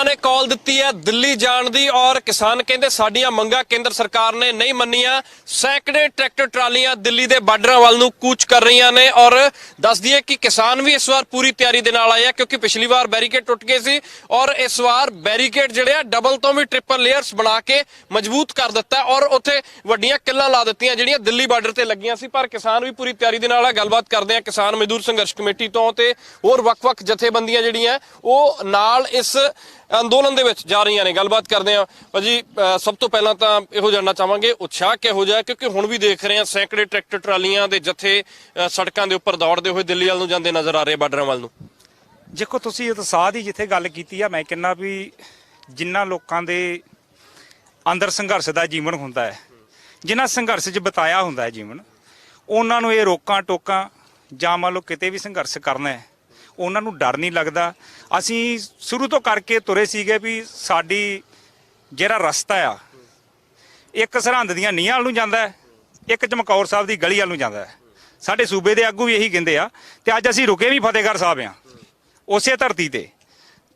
ਕਿਸਾਨਾਂ ਨੇ ਕਾਲ ਦਿੱਤੀ ਹੈ ਦਿੱਲੀ ਜਾਣ ਦੀ ਔਰ ਕਿਸਾਨ ਕਹਿੰਦੇ ਸਾਡੀਆਂ ਮੰਗਾਂ ਕੇਂਦਰ ਸਰਕਾਰ ਨੇ ਨਹੀਂ ਮੰਨੀਆਂ। ਸੈਂਕੜੇ ਟਰੈਕਟਰ ਟਰਾਲੀਆਂ ਦਿੱਲੀ ਦੇ ਬਾਰਡਰਾਂ ਵੱਲ ਨੂੰ ਕੂਚ ਕਰ ਰਹੀਆਂ ਨੇ ਔਰ ਦੱਸ ਦਈਏ ਕਿ ਕਿਸਾਨ ਵੀ ਇਸ ਵਾਰ ਪੂਰੀ ਤਿਆਰੀ ਦੇ ਨਾਲ ਆਏ ਆ ਕਿਉਂਕਿ ਪਿਛਲੀ ਵਾਰ ਬੈਰੀਕੇਡ ਟੁੱਟ ਗਏ ਸੀ ਔਰ ਇਸ ਵਾਰ ਬੈਰੀਕੇਡ ਜਿਹੜੇ ਆ ਡਬਲ ਤੋਂ ਵੀ ਟ੍ਰਿਪਲ ਲੇਅਰਸ ਬਣਾ ਕੇ ਮਜ਼ਬੂਤ ਕਰ ਦਿੱਤਾ ਔਰ ਉੱਥੇ ਵੱਡੀਆਂ ਕਿੱਲਾਂ ਲਾ ਦਿੱਤੀਆਂ ਜਿਹੜੀਆਂ ਦਿੱਲੀ ਬਾਰਡਰ ਤੇ ਲੱਗੀਆਂ ਸੀ। ਪਰ ਕਿਸਾਨ ਵੀ ਪੂਰੀ ਤਿਆਰੀ ਦੇ ਨਾਲ ਆ। ਗੱਲਬਾਤ ਕਰਦੇ ਆ ਕਿਸਾਨ ਮਜ਼ਦੂਰ ਸੰਘਰਸ਼ ਕਮੇਟੀ ਤੋਂ ਤੇ ਹੋਰ ਵੱਖ-ਵੱਖ ਜਥੇਬੰਦੀਆਂ ਜਿਹੜੀਆਂ ਉਹ ਨਾਲ ਇਸ ਅੰਦੋਲਨ ਦੇ ਵਿੱਚ ਜਾ ਰਹੀਆਂ ਨੇ। ਗੱਲਬਾਤ ਕਰਦੇ ਆ ਭਾਜੀ ਅ, ਸਭ ਤੋਂ ਪਹਿਲਾਂ ਤਾਂ ਇਹੋ ਜਾਣਨਾ ਚਾਹਾਂਗੇ ਉਤਸ਼ਾਹ ਕਿਹੋ ਜਿਹਾ ਕਿਉਂਕਿ ਹੁਣ ਵੀ ਦੇਖ ਰਹੇ ਆ ਸੈਂਕੜੇ ਟਰੈਕਟਰ ਟਰਾਲੀਆਂ ਦੇ ਜਥੇ ਸੜਕਾਂ ਦੇ ਉੱਪਰ ਦੌੜਦੇ ਹੋਏ ਦਿੱਲੀ ਵੱਲ ਨੂੰ ਜਾਂਦੇ ਨਜ਼ਰ ਆ ਰਹੇ ਬਾਰਡਰਾਂ ਵੱਲ ਨੂੰ। ਦੇਖੋ ਤੁਸੀਂ ਉਤਸ਼ਾਹ ਦੀ ਜਿੱਥੇ ਗੱਲ ਕੀਤੀ ਆ ਮੈਂ ਕਹਿੰਦਾ ਵੀ ਜਿਨ੍ਹਾਂ ਲੋਕਾਂ ਦੇ ਅੰਦਰ ਸੰਘਰਸ਼ ਦਾ ਜੀਵਨ ਹੁੰਦਾ ਹੈ ਜਿਨ੍ਹਾਂ ਸੰਘਰਸ਼ 'ਚ ਬਤਾਇਆ ਹੁੰਦਾ ਹੈ ਜੀਵਨ ਉਹਨਾਂ ਨੂੰ ਇਹ ਰੋਕਾਂ ਟੋਕਾਂ ਜਾਂ ਮੰਨ ਲਓ ਕਿਤੇ ਵੀ ਸੰਘਰਸ਼ ਕਰਨਾ ਹੈ ਉਹਨਾਂ ਨੂੰ ਡਰ ਨਹੀਂ ਲੱਗਦਾ। ਅਸੀਂ ਸ਼ੁਰੂ ਤੋਂ ਕਰਕੇ ਤੁਰੇ ਸੀਗੇ ਵੀ ਸਾਡੀ ਜਿਹੜਾ ਰਸਤਾ ਆ, ਇੱਕ ਸਰਹੰਦ ਦੀਆਂ ਨੀਹਾਂ ਵੱਲ ਨੂੰ ਜਾਂਦਾ ਹੈ, ਇੱਕ ਚਮਕੌਰ ਸਾਹਿਬ ਦੀ ਗਲੀ ਵੱਲ ਨੂੰ ਜਾਂਦਾ ਹੈ। ਸਾਡੇ ਸੂਬੇ ਦੇ ਆਗੂ ਵੀ ਇਹੀ ਕਹਿੰਦੇ ਆ, ਤੇ ਅੱਜ ਅਸੀਂ ਰੁਕੇ ਵੀ ਫਤਿਹਗੜ੍ਹ ਸਾਹਿਬ ਆ, ਉਸੇ ਧਰਤੀ ਤੇ।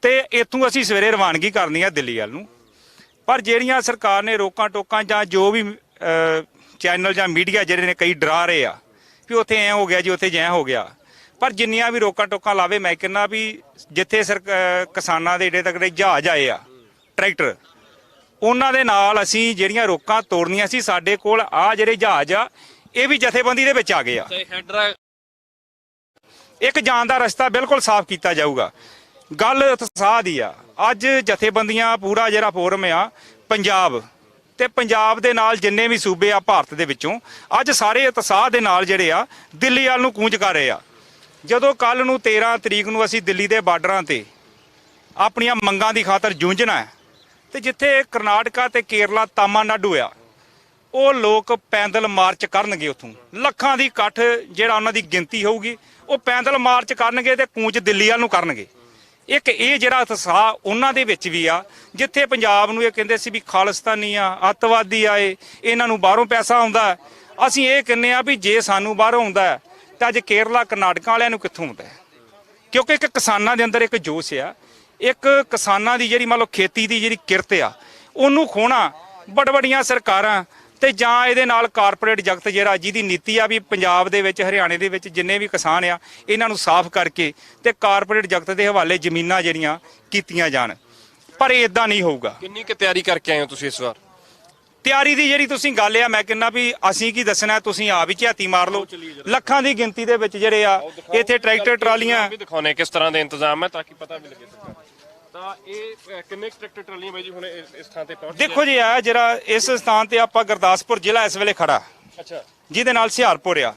ਤੇ ਇੱਥੋਂ ਅਸੀਂ ਸਵੇਰੇ ਰਵਾਨਗੀ ਕਰਨੀ ਆ ਦਿੱਲੀ ਵੱਲ ਨੂੰ। ਪਰ ਜਿਹੜੀਆਂ ਸਰਕਾਰ ਨੇ ਰੋਕਾਂ ਟੋਕਾਂ ਜਾਂ ਜੋ ਵੀ ਚੈਨਲ ਜਾਂ ਮੀਡੀਆ ਜਿਹੜੇ ਨੇ ਕਈ ਡਰਾ ਰਹੇ ਆ, ਵੀ ਉੱਥੇ ਐ ਹੋ ਗਿਆ ਜੀ, ਉੱਥੇ ਜੈ ਹੋ ਗਿਆ। ਪਰ ਜਿੰਨੀਆਂ ਵੀ ਰੋਕਾਂ ਟੋਕਾਂ ਲਾਵੇ ਮੈਂ ਕਹਿੰਦਾ ਵੀ ਜਿੱਥੇ ਅਹ, ਕਿਸਾਨਾਂ ਦੇ ਏਡੇ ਤੱਕ ਦੇ ਜਹਾਜ਼ ਆਏ ਆ ਟਰੈਕਟਰ ਉਹਨਾਂ ਦੇ ਨਾਲ ਅਸੀਂ ਜਿਹੜੀਆਂ ਰੋਕਾਂ ਤੋੜਨੀਆਂ ਸੀ ਸਾਡੇ ਕੋਲ ਆ ਜਿਹੜੇ ਜਹਾਜ਼ ਆ ਇਹ ਵੀ ਜਥੇਬੰਦੀ ਦੇ ਵਿੱਚ ਆ ਗਏ ਆ। ਇੱਕ ਜਾਣ ਦਾ ਰਸਤਾ ਬਿਲਕੁਲ ਸਾਫ਼ ਕੀਤਾ ਜਾਊਗਾ। ਗੱਲ ਉਤਸ਼ਾਹ ਦੀ ਆ। ਅੱਜ ਜਥੇਬੰਦੀਆਂ ਪੂਰਾ ਜਿਹੜਾ ਫੋਰਮ ਆ ਪੰਜਾਬ ਤੇ ਪੰਜਾਬ ਦੇ ਨਾਲ ਜਿੰਨੇ ਵੀ ਸੂਬੇ ਆ ਭਾਰਤ ਦੇ ਵਿੱਚੋਂ ਅੱਜ ਸਾਰੇ ਉਤਸ਼ਾਹ ਦੇ ਨਾਲ ਜਿਹੜੇ ਆ ਦਿੱਲੀ ਵੱਲ ਨੂੰ ਕੂੰਜ ਕਰ ਰਹੇ ਆ। ਜਦੋਂ ਕੱਲ ਨੂੰ 13 ਤਰੀਕ ਨੂੰ ਅਸੀਂ ਦਿੱਲੀ ਦੇ ਬਾਰਡਰਾਂ ਤੇ ਆਪਣੀਆਂ ਮੰਗਾਂ ਦੀ ਖਾਤਰ ਜੂਝਣਾ ਹੈ ਤੇ ਜਿੱਥੇ ਕਰਨਾਟਕਾ ਤੇ ਕੇਰਲਾ ਤਾਮਿਲਨਾਡੂ ਆ, ਉਹ ਲੋਕ ਪੈਦਲ ਮਾਰਚ ਕਰਨਗੇ ਉੱਥੋਂ। ਲੱਖਾਂ ਦੀ ਇਕੱਠ ਜਿਹੜਾ ਉਹਨਾਂ ਦੀ ਗਿਣਤੀ ਹੋਊਗੀ, ਉਹ ਪੈਦਲ ਮਾਰਚ ਕਰਨਗੇ ਤੇ ਕੂਚ ਦਿੱਲੀ ਵਾਲ ਨੂੰ ਕਰਨਗੇ। ਇੱਕ ਇਹ ਜਿਹੜਾ ਉਤਸ਼ਾਹ ਉਹਨਾਂ ਦੇ ਵਿੱਚ ਵੀ ਆ, ਜਿੱਥੇ ਪੰਜਾਬ ਨੂੰ ਇਹ ਕਹਿੰਦੇ ਸੀ ਵੀ ਖਾਲਿਸਤਾਨੀ ਆ, ਅੱਤਵਾਦੀ ਆਏ ਇਹਨਾਂ ਨੂੰ ਬਾਹਰੋਂ ਪੈਸਾ ਆਉਂਦਾ ਅਸੀਂ ਇਹ ਕਹਿੰਨੇ ਆ ਵੀ ਜੇ ਸਾਨੂੰ ਬਾਹਰੋਂ ਆਉਂਦਾ ਤਾਂ ਅੱਜ ਕੇਰਲਾ ਕਰਨਾਟਕਾ ਵਾਲਿਆਂ ਨੂੰ ਕਿੱਥੋਂ ਆਉਂਦਾ ਹੈ? ਕਿਉਂਕਿ ਇੱਕ ਕਿਸਾਨਾਂ ਦੇ ਅੰਦਰ ਇੱਕ ਜੋਸ਼ ਆ, ਇੱਕ ਕਿਸਾਨਾਂ ਦੀ ਜਿਹੜੀ ਮੰਨ ਲਓ ਖੇਤੀ ਦੀ ਜਿਹੜੀ ਕਿਰਤ ਆ, ਉਹਨੂੰ ਖੋਣਾ ਬੜ ਬੜੀਆਂ ਸਰਕਾਰਾਂ ਤੇ ਜਾਂ ਇਹਦੇ ਨਾਲ ਕਾਰਪੋਰੇਟ ਜਗਤ ਜਿਹੜਾ ਜਿਹਦੀ ਨੀਤੀ ਆ ਵੀ ਪੰਜਾਬ ਦੇ ਵਿੱਚ, ਹਰਿਆਣੇ ਦੇ ਵਿੱਚ ਜਿੰਨੇ ਵੀ ਕਿਸਾਨ ਆ, ਇਹਨਾਂ ਨੂੰ ਸਾਫ਼ ਕਰਕੇ ਤੇ ਕਾਰਪੋਰੇਟ ਜਗਤ ਦੇ ਹਵਾਲੇ ਜ਼ਮੀਨਾਂ ਜਿਹੜੀਆਂ ਕੀਤੀਆਂ ਜਾਣ। ਪਰ ਇਹ ਇਦਾਂ ਨਹੀਂ ਹੋਊਗਾ। ਕਿੰਨੀ ਕੁ ਤਿਆਰੀ ਕਰਕੇ ਆਏ ਹੋ ਤੁਸੀਂ ਇਸ ਵਾਰ? ਤਿਆਰੀ ਦੀ ਜਿਹੜੀ ਤੁਸੀਂ ਗੱਲ ਆ ਮੈਂ ਕਹਿੰਦਾ ਵੀ ਅਸੀਂ ਕੀ ਦੱਸਣਾ ਤੁਸੀਂ ਆਪ ਹੀ ਝਾਤੀ ਮਾਰ ਲਓ। ਲੱਖਾਂ ਦੀ ਗਿਣਤੀ ਦੇ ਵਿੱਚ ਜਿਹੜੇ ਆ ਇੱਥੇ ਟਰੈਕਟਰ ਟਰਾਲੀਆਂ। ਵੀ ਦਿਖਾਉਣੇ ਕਿਸ ਤਰ੍ਹਾਂ ਦੇ ਇੰਤਜ਼ਾਮ ਹੈ ਤਾਂ ਕਿ ਪਤਾ ਵੀ ਲੱਗੇ ਸਰਕਾਰ ਤਾਂ ਇਹ ਅ, ਕਿੰਨੇ ਕੁ ਟਰੈਕਟਰ ਟਰਾਲੀਆਂ ਬਾਈ ਜੀ ਹੁਣ ਇਸ ਇਸ ਥਾਂ ਤੇ ਪਹੁੰਚ ਗਏ? ਦੇਖੋ ਜੀ ਆ ਜਿਹੜਾ ਇਸ ਸਥਾਨ ਤੇ ਆਪਾਂ ਗੁਰਦਾਸਪੁਰ ਜ਼ਿਲ੍ਹਾ ਇਸ ਵੇਲੇ ਖੜਾ। ਅੱਛਾ। ਜਿਹਦੇ ਨਾਲ ਹੁਸ਼ਿਆਰਪੁਰ ਆ।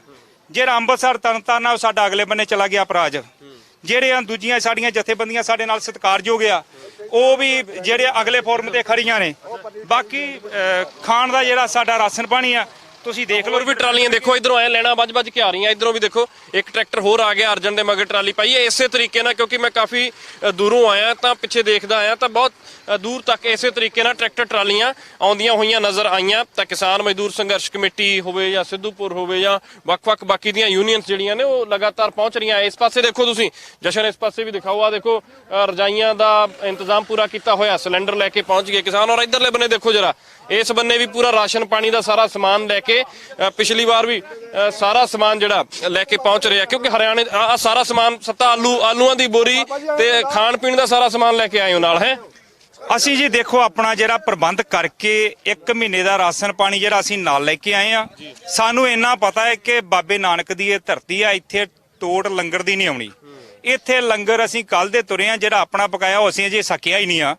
ਜਿਹੜਾ ਅੰਮ੍ਰਿਤਸਰ ਤਰਨਤਾਰਨ ਆ ਸਾਡਾ ਅਗਲੇ ਬੰਨੇ ਚਲਾ ਗਿਆ ਅਪਰਾਜ। ਜਿਹੜੇ ਆ ਦੂਜੀਆਂ ਸਾਡੀਆਂ ਜਥੇਬੰਦੀਆਂ ਸਾਡੇ ਨਾਲ ਸਤਿਕਾਰਯੋਗ ਆ ਉਹ ਵੀ ਜਿਹੜੇ ਅਗਲੇ ਫੋਰਮ ਤੇ ਖੜੀਆਂ ਨੇ। ਬਾਕੀ ਅਹ, ਖਾਣ ਦਾ ਜਿਹੜਾ ਸਾਡਾ ਰਾਸ਼ਨ ਪਾਣੀ ਆ ਤੁਸੀਂ ਦੇਖ ਲਓ ਹੋਰ ਵੀ ਟਰਾਲੀਆਂ ਦੇਖੋ, ਇਧਰੋਂ ਐ ਲੈਣਾ ਵੱਜ ਵੱਜ ਕੇ ਆ ਰਹੀਆਂ, ਇਧਰੋਂ ਵੀ ਦੇਖੋ, ਇੱਕ ਟਰੈਕਟਰ ਹੋਰ ਆ ਗਿਆ ਅਰਜਨ ਦੇ ਮਗਰ ਟਰਾਲੀ ਪਾਈ ਹੈ, ਇਸੇ ਤਰੀਕੇ ਨਾਲ ਕਿਉਂਕਿ ਮੈਂ ਕਾਫੀ ਦੂਰੋਂ ਆਇਆ ਤਾਂ ਪਿੱਛੇ ਦੇਖਦਾ ਆਇਆ ਤਾਂ ਬਹੁਤ ਦੂਰ ਤੱਕ ਇਸੇ ਤਰੀਕੇ ਨਾਲ ਟਰੈਕਟਰ ਟਰਾਲੀਆਂ ਆਉਂਦੀਆਂ ਹੋਈਆਂ ਨਜ਼ਰ ਆਈਆਂ ਤਾਂ ਕਿਸਾਨ ਮਜ਼ਦੂਰ ਸੰਘਰਸ਼ ਕਮੇਟੀ ਹੋਵੇ ਜਾਂ ਸਿੱਧੂਪੁਰ ਹੋਵੇ ਜਾਂ ਵੱਖ-ਵੱਖ ਬਾਕੀ ਦੀਆਂ ਯੂਨੀਅਨਸ ਜਿਹੜੀਆਂ ਨੇ, ਉਹ ਲਗਾਤਾਰ ਪਹੁੰਚ ਰਹੀਆਂ ਇਸ ਪਾਸੇ ਦੇਖੋ ਤੁਸੀਂ, ਜਸ਼ਨ ਇਸ ਪਾਸੇ ਵੀ ਦਿਖਾਓ ਆ ਦੇਖੋ ਰਜਾਈਆਂ ਦਾ ਇੰਤਜ਼ਾਮ ਪੂਰਾ ਕੀਤਾ ਹੋਇਆ, ਸਿਲੰਡਰ ਲੈ ਕੇ ਪਹੁੰਚ ਗਏ ਕਿਸਾਨ ਔਰ ਇਧਰਲੇ ਬੰਨੇ ਦੇਖੋ ਜਰਾ ਇਸ ਬੰਨੇ ਵੀ ਪੂਰਾ ਰਾਸ਼ਨ ਪਾਣੀ ਦਾ ਸਾਰਾ ਸਮਾਨ ਲੈ ਕੇ ਪਿਛਲੀ ਵਾਰ ਵੀ ਸਾਰਾ ਸਮਾਨ ਜਿਹੜਾ ਲੈ ਕੇ ਪਹੁੰਚ ਰਿਹਾ ਕਿਉਂਕਿ ਹਰਿਆਣੇ ਆ ਸਾਰਾ ਸਮਾਨ ਸੱਤਾ ਆਲੂ ਆਲੂਆਂ ਦੀ ਬੋਰੀ ਤੇ ਖਾਣ ਪੀਣ ਦਾ ਸਾਰਾ ਸਮਾਨ ਲੈ ਕੇ ਆਏ ਹੋ ਨਾਲ ਹੈ? ਅਸੀਂ ਜੀ ਦੇਖੋ ਆਪਣਾ ਜਿਹੜਾ ਪ੍ਰਬੰਧ ਕਰਕੇ 1 ਮਹੀਨੇ ਦਾ ਰਾਸ਼ਨ ਪਾਣੀ ਜਿਹੜਾ ਅਸੀਂ ਨਾਲ ਲੈ ਕੇ ਆਏ ਆ ਸਾਨੂੰ ਇੰਨਾ ਪਤਾ ਹੈ ਕਿ ਬਾਬੇ ਨਾਨਕ ਦੀ ਇਹ ਧਰਤੀ ਆ ਇੱਥੇ ਤੋੜ ਲੰਗਰ ਦੀ ਨਹੀਂ ਆਉਣੀ। ਇੱਥੇ ਲੰਗਰ ਅਸੀਂ ਕੱਲ ਦੇ ਤੁਰੇ ਆ ਜਿਹੜਾ ਆਪਣਾ ਪਕਾਇਆ ਉਹ ਅਸੀਂ ਅਜੇ ਸਕਿਆ ਹੀ ਨਹੀਂ ਆ।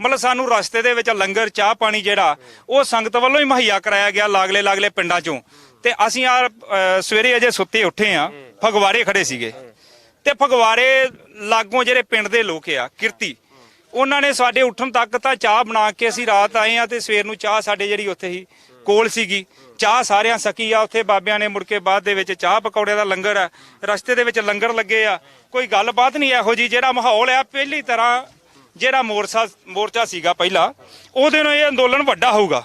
ਮਤਲਬ ਸਾਨੂੰ ਰਸਤੇ ਦੇ ਵਿੱਚ ਲੰਗਰ ਚਾਹ ਪਾਣੀ ਜਿਹੜਾ ਉਹ ਸੰਗਤ ਵੱਲੋਂ ਹੀ ਮੁਹੱਈਆ ਕਰਾਇਆ ਗਿਆ ਲਾਗਲੇ ਲਾਗਲੇ ਪਿੰਡਾਂ ਚੋਂ। ਤੇ ਅਸੀਂ ਆ ਸਵੇਰੇ ਅਜੇ ਸੁੱਤੇ ਉੱਠੇ ਆ ਫਗਵਾੜੇ ਖੜੇ ਸੀਗੇ। ਤੇ ਫਗਵਾੜੇ ਲਾਗੋਂ ਜਿਹੜੇ ਪਿੰਡ ਦੇ ਲੋਕ ਆ ਕਿਰਤੀ ਉਹਨਾਂ ਨੇ ਸਾਡੇ ਉੱਠਣ ਤੱਕ ਤਾਂ ਚਾਹ ਬਣਾ ਕੇ ਅਸੀਂ ਰਾਤ ਆਏ ਆ ਤੇ ਸਵੇਰ ਨੂੰ ਚਾਹ ਸਾਡੇ ਜਿਹੜੀ ਉੱਥੇ ਹੀ ਕੋਲ ਸੀਗੀ। ਚਾਹ ਸਾਰਿਆਂ ਸਕੀ ਆ ਉੱਥੇ ਬਾਬਿਆਂ ਨੇ ਮੁੜ ਕੇ ਬਾਅਦ ਦੇ ਵਿੱਚ ਚਾਹ ਪਕੌੜਿਆਂ ਦਾ ਲੰਗਰ ਆ ਰਸਤੇ ਦੇ ਵਿੱਚ ਲੰਗਰ ਲੱਗੇ ਆ। ਕੋਈ ਗੱਲਬਾਤ ਨਹੀਂ ਇਹੋ ਜੀ ਜਿਹੜਾ ਮਾਹੌਲ ਆ ਪਹਿਲੀ ਤਰ੍ਹਾਂ ਜਿਹੜਾ ਮੋਰਚਾ ਮੋਰਚਾ ਸੀਗਾ ਪਹਿਲਾਂ ਉਹਦੇ ਨਾਲ ਇਹ ਅੰਦੋਲਨ ਵੱਡਾ ਹੋਊਗਾ।